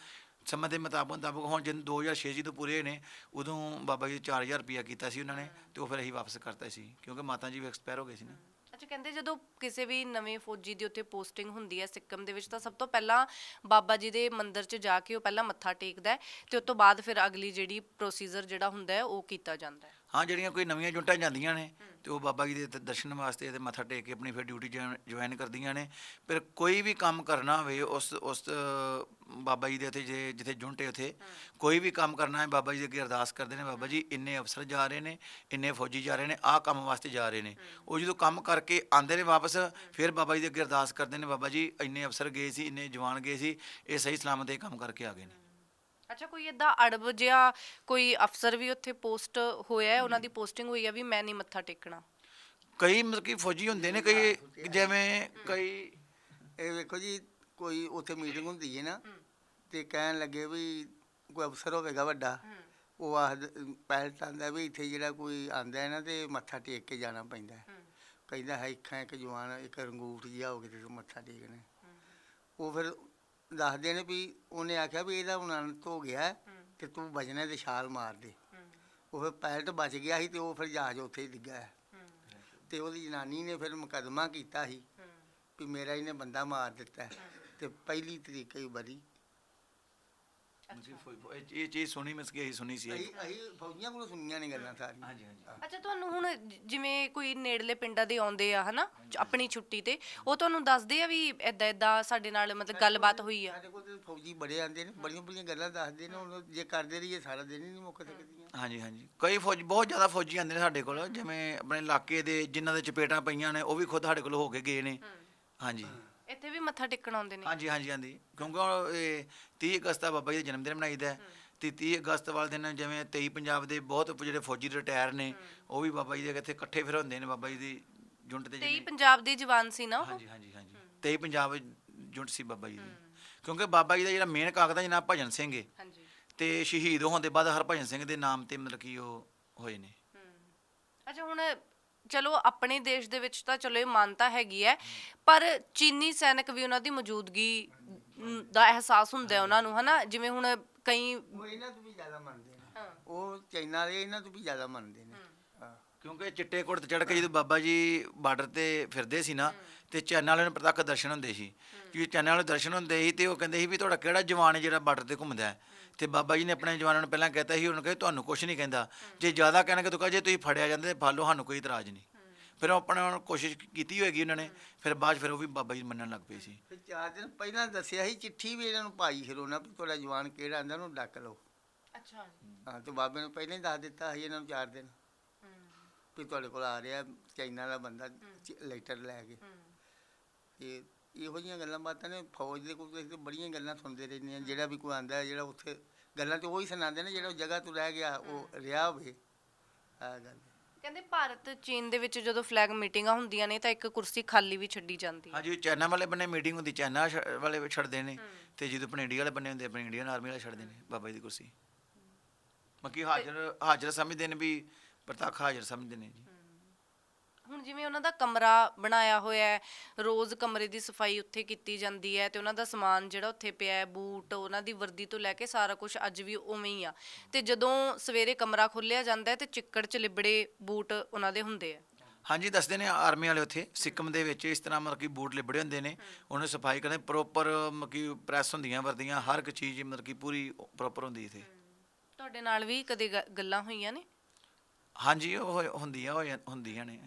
ਸਮੇਂ ਦੇ ਮੁਤਾਬਕ ਮੁਤਾਬਕ ਹੁਣ ਜਦੋਂ 2006 ਜੀ ਤੋਂ ਪੂਰੇ ਨੇ, ਉਦੋਂ ਬਾਬਾ ਜੀ 4000 ਰੁਪਇਆ ਕੀਤਾ ਸੀ ਉਹਨਾਂ ਨੇ ਤੇ ਉਹ ਫਿਰ ਅਸੀਂ ਵਾਪਸ ਕਰਤਾ ਸੀ, ਕਿਉਂਕਿ ਮਾਤਾ ਜੀ ਵੀ ਐਕਸਪਾਇਰ ਹੋ ਗਏ ਸੀ ਨਾ। ਅੱਛਾ, ਕਹਿੰਦੇ ਜਦੋਂ ਕਿਸੇ ਵੀ ਨਵੇਂ ਫੌਜੀ ਦੀ ਉੱਥੇ ਪੋਸਟਿੰਗ ਹੁੰਦੀ ਹੈ ਸਿੱਕਮ ਦੇ ਵਿੱਚ, ਤਾਂ ਸਭ ਤੋਂ ਪਹਿਲਾਂ ਬਾਬਾ ਜੀ ਦੇ ਮੰਦਿਰ 'ਚ ਜਾ ਕੇ ਉਹ ਪਹਿਲਾਂ ਮੱਥਾ ਟੇਕਦਾ ਹੈ ਤੇ ਉਸ ਤੋਂ ਬਾਅਦ ਫਿਰ ਅਗਲੀ ਜਿਹੜੀ ਪ੍ਰੋਸੀਜਰ ਜਿਹੜਾ ਹੁੰਦਾ ਹੈ, ਉਹ ਕੀਤਾ ਜਾਂਦਾ ਹੈ। ਹਾਂ ਜਿਹੜੀਆਂ ਕੋਈ ਨਵੀਆਂ ਜੁੰਟਾਂ ਜਾਂਦੀਆਂ ਨੇ ਤੇ ਉਹ ਬਾਬਾ ਜੀ ਦੇ ਦਰਸ਼ਨ ਵਾਸਤੇ ਤੇ ਮੱਥਾ ਟੇਕ ਕੇ ਆਪਣੀ ਫਿਰ ਡਿਊਟੀ ਜੁਆਇਨ ਕਰਦੀਆਂ ਨੇ। ਪਰ ਕੋਈ ਵੀ ਕੰਮ ਕਰਨਾ ਹੋਵੇ ਉਸ ਉਸ ਬਾਬਾ ਜੀ ਦੇ ਉੱਤੇ ਜੇ ਜਿੱਥੇ ਜੁੰਟੇ ਉਥੇ ਕੋਈ ਵੀ ਕੰਮ ਕਰਨਾ ਹੈ ਬਾਬਾ ਜੀ ਦੇ ਅੱਗੇ ਅਰਦਾਸ ਕਰਦੇ ਨੇ ਬਾਬਾ ਜੀ ਇੰਨੇ ਅਫਸਰ ਜਾ ਰਹੇ ਨੇ ਇੰਨੇ ਫੌਜੀ ਜਾ ਰਹੇ ਨੇ ਆਹ ਕੰਮ ਵਾਸਤੇ ਜਾ ਰਹੇ ਨੇ। ਉਹ ਜਦੋਂ ਕੰਮ ਕਰਕੇ ਆਉਂਦੇ ਨੇ ਵਾਪਸ ਫਿਰ ਬਾਬਾ ਜੀ ਦੇ ਅੱਗੇ ਅਰਦਾਸ ਕਰਦੇ ਨੇ ਬਾਬਾ ਜੀ ਇੰਨੇ ਅਫਸਰ ਗਏ ਸੀ ਇੰਨੇ ਜਵਾਨ ਗਏ ਸੀ ਇਹ ਸਹੀ ਸਲਾਮਤ ਇਹ ਕੰਮ ਕਰਕੇ ਆ ਗਏ ਨੇ। ਅੱਛਾ ਕੋਈ ਏਦਾਂ ਅੜਬ ਜਿਹਾ ਕੋਈ ਅਫਸਰ ਵੀ ਉੱਥੇ ਪੋਸਟ ਹੋਇਆ ਹੈ? ਉਹਨਾਂ ਦੀ ਪੋਸਟਿੰਗ ਹੋਈ ਹੈ ਵੀ ਮੈਂ ਨਹੀਂ ਮੱਥਾ ਟੇਕਣਾ। ਕਈ ਮਤਲਬ ਕਿ ਫੌਜੀ ਹੁੰਦੇ ਨੇ ਕਈ ਜਿਵੇਂ ਕਈ ਇਹ ਵੇਖੋ ਜੀ ਕੋਈ ਉੱਥੇ ਮੀਟਿੰਗ ਹੁੰਦੀ ਹੈ ਨਾ ਤੇ ਕਹਿਣ ਲੱਗੇ ਵੀ ਕੋਈ ਅਫਸਰ ਹੋਵੇਗਾ ਵੱਡਾ ਉਹ ਆਖ ਪਹਿਲ ਤਾਂਦਾ ਵੀ ਇੱਥੇ ਜਿਹੜਾ ਕੋਈ ਆਂਦਾ ਹੈ ਨਾ ਤੇ ਮੱਥਾ ਟੇਕ ਕੇ ਜਾਣਾ ਪੈਂਦਾ ਹੈ। ਕਹਿੰਦਾ ਹੈ ਇੱਖਾਂ ਇੱਕ ਜਵਾਨ ਇੱਕ ਰੰਗੂਟ ਜਿਹਾ ਹੋ ਕੇ ਤੇ ਤੂੰ ਮੱਥਾ ਟੇਕਣਾ। ਉਹ ਫਿਰ ਦੱਸਦੇ ਨੇ ਵੀ ਉਹਨੇ ਆਖਿਆ ਵੀ ਇਹਦਾ ਹੁਣ ਅੰਤ ਹੋ ਗਿਆ ਹੈ ਤੇ ਤੂੰ ਬਜਣਾ ਤੇ ਛਾਲ ਮਾਰ ਦੇ। ਉਹ ਫਿਰ ਪੈਲਟ ਬਚ ਗਿਆ ਸੀ ਤੇ ਉਹ ਫਿਰ ਜਹਾਜ਼ ਉੱਥੇ ਹੀ ਡਿੱਗਾ ਹੈ। ਤੇ ਉਹਦੀ ਜਨਾਨੀ ਨੇ ਫਿਰ ਮੁਕੱਦਮਾ ਕੀਤਾ ਸੀ ਵੀ ਮੇਰਾ ਇਹਨੇ ਬੰਦਾ ਮਾਰ ਦਿੱਤਾ। ਤੇ ਪਹਿਲੀ ਤਰੀਕ ਹੀ ਬਰੀ ਮਤਲਬ ਕਿ ਫੌ- ਇਹ ਇਹ ਚੀਜ਼ ਸੁਣੀ ਮਿਸ ਗਈ ਸੁਣੀ ਸੀ। ਅਸੀਂ ਅਸੀਂ ਫੌਜੀਆਂ ਕੋਲੋਂ ਸੁਣੀਆਂ ਨੇ ਗੱਲਾਂ ਸਾਰੀਆਂ। ਹਾਂਜੀ ਹਾਂਜੀ। ਅੱਛਾ ਤੁਹਾਨੂੰ ਹੁਣ ਜ- ਜਿਵੇਂ ਕੋਈ ਨੇੜਲੇ ਪਿੰਡਾਂ ਦੇ ਆਉਂਦੇ ਆ ਹਨਾ? ਚ- ਆਪਣੀ ਛੁੱਟੀ ਤੇ ਉਹ ਤੁਹਾਨੂੰ ਦੱਸਦੇ ਆ ਵੀ ਏਦਾਂ ਏਦਾਂ ਸਾਡੇ ਨਾਲ ਮਤਲਬ ਗੱਲਬਾਤ ਹੋਈ ਆ? ਸਾਡੇ ਕੋਲ ਤੇ ਫੌਜੀ ਬੜੇ ਆਂਦੇ ਨੇ ਬੜੀਆਂ ਬੜੀਆਂ ਗੱਲਾਂ ਦੱਸਦੇ ਨੇ ਹੁਣ ਜੇ ਕਰਦੇ ਰਹੀਏ ਸਾਰਾ ਦਿਨ ਹੀ ਨਹੀਂ ਮੁੱਕ ਸਕਦੀਆਂ। ਹਾਂਜੀ ਹਾਂਜੀ। ਕਈ ਫੌਜ ਬਹੁਤ ਜ਼ਿਆਦਾ ਫੌਜੀ ਆਉਂਦੇ ਨੇ ਸਾਡੇ ਕੋਲ ਜਿਵੇਂ ਆਪਣੇ ਇਲਾਕੇ ਦੇ ਜਿਨ੍ਹਾਂ ਦੇ ਚਪੇਟਾਂ ਪਈਆਂ ਨੇ ਉਹ ਵੀ ਖੁਦ ਸਾਡੇ ਕੋਲ ਹੋ ਕੇ ਗਏ ਨੇ। ਹਾਂਜੀ। ਇੱਥੇ ਵੀ ਮੱਥਾ ਟੇਕਣ ਆਉਂਦੇ ਨੇ। ਹਾਂਜੀ ਹਾਂਜੀ ਹਾਂਜੀ। ਕਿਉਂਕਿ ਇਹ 30 ਅਗਸਤ ਦਾ ਬਾਬਾ ਜੀ ਦਾ ਜਨਮ ਦਿਨ ਮਨਾਈਦਾ ਹੈ। ਤੇ 30 ਅਗਸਤ ਵਾਲੇ ਦਿਨ ਜਿਵੇਂ 23 ਪੰਜਾਬ ਦੇ ਬਹੁਤ ਜਿਹੜੇ ਫੌਜੀ ਰਿਟਾਇਰ ਨੇ ਉਹ ਵੀ ਬਾਬਾ ਜੀ ਦੇ ਇੱਥੇ ਇਕੱਠੇ ਫਿਰ ਹੁੰਦੇ ਨੇ ਬਾਬਾ ਜੀ ਦੀ ਜੁੰਟ ਤੇ ਤੇ ਹੀ ਜਿੰਨੇ। ਪੰਜਾਬ ਦੇ ਜਵਾਨ ਸੀ ਨਾ ਉਹ। ਹਾਂਜੀ ਹਾਂਜੀ ਹਾਂਜੀ। 23 ਪੰਜਾਬ ਜੁੰਟ ਸੀ ਬਾਬਾ ਜੀ ਦੀ। ਕਿਉਂਕਿ ਬਾਬਾ ਜੀ ਦਾ ਜਿਹੜਾ ਮੇਨ ਕਾਗਜ਼ ਦਾ ਜਨਾਬ ਭਜਨ ਸਿੰਘ ਹੈ ਹਾਂਜੀ। ਤੇ ਸ਼ਹੀਦ ਹੋਣ ਦੇ ਬਾਅਦ ਹਰਭਜਨ ਸਿੰਘ ਦੇ ਨਾਮ ਤੇ ਮਤਲਬ ਕਿ ਉਹ ਹੋਏ ਨੇ। ਅੱਛਾ ਹੁਣ ਚਲੋ ਆਪਣੇ ਦੇਸ਼ ਦੇ ਵਿੱਚ ਤਾਂ ਚਲੋ ਇਹ ਮਾਨਤਾ ਹੈਗੀ ਹੈ ਪਰ ਚੀਨੀ ਸੈਨਿਕ ਵੀ ਉਹਨਾਂ ਦੀ ਮੌਜੂਦਗੀ ਦਾ ਅਹਿਸਾਸ ਹੁੰਦਾ ਹੈ ਉਹਨਾਂ ਨੂੰ ਹਨਾ? ਜਿਵੇਂ ਹੁਣ ਕਈ ਉਹ ਇਹਨਾਂ ਤੋਂ ਵੀ ਜ਼ਿਆਦਾ ਮੰਨਦੇ ਨੇ। ਉਹ ਚਾਈਨਾ ਵਾਲੇ ਇਹਨਾਂ ਤੋਂ ਵੀ ਜ਼ਿਆਦਾ ਮੰਨਦੇ ਨੇ। ਕਿਉਂਕਿ ਚਿੱਟੇ ਕੋਟ ਤੇ ਚੜ ਕੇ ਜਦੋਂ ਬਾਬਾ ਜੀ ਬਾਰਡਰ ਤੇ ਫਿਰਦੇ ਸੀ ਨਾ ਤੇ ਚੈਨਲ ਵਾਲਿਆਂ ਨੂੰ ਪ੍ਰਤੱਖ ਦਰਸ਼ਨ ਹੁੰਦੇ ਸੀ। ਕਿ ਚੈਨਲ ਵਾਲੇ ਦਰਸ਼ਨ ਹੁੰਦੇ ਸੀ ਤੇ ਉਹ ਕਹਿੰਦੇ ਸੀ ਵੀ ਤੁਹਾਡਾ ਕਿਹੜਾ ਜਵਾਨ ਹੈ ਜਿਹੜਾ ਬਾਰਡਰ ਤੇ ਘੁੰਮਦਾ ਹੈ? ਤੇ ਬਾਬਾ ਜੀ ਨੇ ਆਪਣੇ ਜਵਾਨਾਂ ਨੂੰ ਪਹਿਲਾਂ ਕਹਿਤਾ ਸੀ ਉਹਨਾਂ ਕਹੇ ਤੁਹਾਨੂੰ ਕੁਝ ਨਹੀਂ ਕਹਿੰਦਾ। ਜੇ ਜ਼ਿਆਦਾ ਕਹਿਣਗੇ ਤਾਂ ਕਹੇ ਜੇ ਤੁਸੀਂ ਫੜਿਆ ਜਾਂਦੇ ਤਾਂ ਫੜ ਲਓ ਸਾਨੂੰ ਕੋਈ ਇਤਰਾਜ਼ ਨਹੀਂ। ਫਿਰ ਉਹ ਆਪਣਾ ਉਹਨਾਂ ਕੋਸ਼ਿਸ਼ ਕੀਤੀ ਹੋਏਗੀ ਉਹਨਾਂ ਨੇ ਫਿਰ ਬਾਅਦ 'ਚ ਫਿਰ ਉਹ ਵੀ ਬਾਬਾ ਜੀ ਮੰਨਣ ਲੱਗ ਪਏ ਸੀ। ਤੇ ਚਾਰ ਦਿਨ ਪਹਿਲਾਂ ਦੱਸਿਆ ਸੀ ਚਿੱਠੀ ਵੀ ਇਹਨਾਂ ਨੂੰ ਪਾਈ ਸੀ ਉਹਨਾਂ ਵੀ ਤੁਹਾਡਾ ਜਵਾਨ ਕਿਹੜਾ ਆਂਦਾ ਉਹਨੂੰ ਡੱਕ ਲਓ। ਅੱਛਾ ਹਾਂ ਤੇ ਬਾਬੇ ਨੂੰ ਪਹਿਲਾਂ ਹੀ ਦੱਸ ਦਿੱਤਾ ਸੀ ਇਹਨਾਂ ਨੂੰ ਚਾਰ ਦਿਨ। ਵੀ ਤੁਹਾਡੇ ਕੋਲ ਆ ਰਿਹਾ ਚਾਈਨਾ ਦਾ ਬੰਦਾ ਚ- ਲੈਟਰ ਲੈ ਕੇ। ਤੇ ਇਹੋ ਜਿਹੀਆਂ ਗੱਲਾਂ ਬਾਤਾਂ ਨੇ ਫੌਜ ਦੇ ਕੋਲ ਤੇ ਬੜੀਆਂ ਗੱਲਾਂ ਸੁਣਦੇ ਰਹਿੰਦੇ ਆ ਜਿਹੜਾ ਵੀ ਕੋਈ ਆਂਦਾ ਜਿਹੜਾ ਉੱਥੇ ਗੱਲਾਂ ਤੇ ਉਹੀ ਸੁਣਾਉਂਦੇ ਨੇ ਜਿਹੜਾ ਉਹ ਜਗ੍ਹਾ ਤੋਂ ਰਹਿ ਗਿਆ ਉਹ ਰਿਹਾ ਹੋਵੇ ਆ ਗੱਲ ਕਹਿੰਦੇ ਭਾਰਤ ਚੀਨ ਦੇ ਵਿੱਚ ਜਦੋਂ ਫਲੈਗ ਮੀਟਿੰਗਾਂ ਹੁੰਦੀਆਂ ਨੇ ਤਾਂ ਇੱਕ ਕੁਰਸੀ ਖਾਲੀ ਵੀ ਛੱਡੀ ਜਾਂਦੀ ਹੈ। ਹਾਂਜੀ ਚਾਈਨਾ ਵਾਲੇ ਬੰਨੇ ਮੀਟਿੰਗ ਹੁੰਦੀ ਚਾਈਨਾ ਛ- ਵਾਲੇ ਛੱਡਦੇ ਨੇ ਤੇ ਜਦੋਂ ਆਪਣੇ ਇੰਡੀਆ ਵਾਲੇ ਬੰਨੇ ਹੁੰਦੇ ਆਪਣੇ ਇੰਡੀਅਨ ਆਰਮੀ ਵਾਲੇ ਛੱਡਦੇ ਨੇ ਬਾਬਾ ਜੀ ਦੀ ਕੁਰਸੀ। ਮੱਕੀ ਹਾਜ਼ਰ ਹਾਜ਼ਰ ਸਮਝਦੇ ਨੇ ਵੀ ਪ੍ਰਤੱਖ ਹਾਜ਼ਰ ਸਮਝਦੇ ਨੇ ਜੀ। ਹੁਣ ਜਿਵੇਂ ਉਹਨਾਂ ਦਾ ਕਮਰਾ ਬਣਾਇਆ ਹੋਇਆ ਹੈ ਰੋਜ਼ ਕਮਰੇ ਦੀ ਸਫ਼ਾਈ ਉੱਥੇ ਕੀਤੀ ਜਾਂਦੀ ਹੈ ਤੇ ਉਹਨਾਂ ਦਾ ਸਮਾਨ ਜਿਹੜਾ ਉੱਥੇ ਪਿਆ ਹੈ ਬੂਟ ਉਹਨਾਂ ਦੀ ਵਰਦੀ ਤੋਂ ਲੈ ਕੇ ਸਾਰਾ ਕੁਝ ਅੱਜ ਵੀ ਉਵੇਂ ਹੀ ਆ। ਤੇ ਜਦੋਂ ਸਵੇਰੇ ਕਮਰਾ ਖੋਲ੍ਹਿਆ ਜਾਂਦਾ ਹੈ ਤੇ ਚਿੱਕੜ ਚ ਲਿਬੜੇ ਬੂਟ ਉਹਨਾਂ ਦੇ ਹੁੰਦੇ ਆ। ਹਾਂਜੀ ਦੱਸਦੇ ਨੇ ਆਰਮੀ ਵਾਲੇ ਉੱਥੇ ਸਿੱਕਮ ਦੇ ਵਿੱਚ ਇਸ ਤਰ੍ਹਾਂ ਮਤਲਬ ਕਿ ਬੂਟ ਲਿਬੜੇ ਹੁੰਦੇ ਨੇ ਉਹਨੂੰ ਸਫ਼ਾਈ ਕਰਦੇ ਪ੍ਰੋਪਰ ਮਤਲਬ ਕਿ ਪ੍ਰੈਸ ਹੁੰਦੀਆਂ ਵਰਦੀਆਂ ਹਰ ਇੱਕ ਚੀਜ਼ ਮਤਲਬ ਕਿ ਪੂਰੀ ਪ੍ਰੋਪਰ ਹੁੰਦੀ ਇੱਥੇ। ਤੁਹਾਡੇ ਨਾਲ ਵੀ ਕਦੇ ਗ- ਗੱਲਾਂ ਹੋਈਆਂ ਨੇ? ਹਾਂਜੀ ਉਹ ਹੁੰਦੀਆਂ ਹੋ ਜਾਂ- ਹੁੰਦੀਆਂ ਨੇ।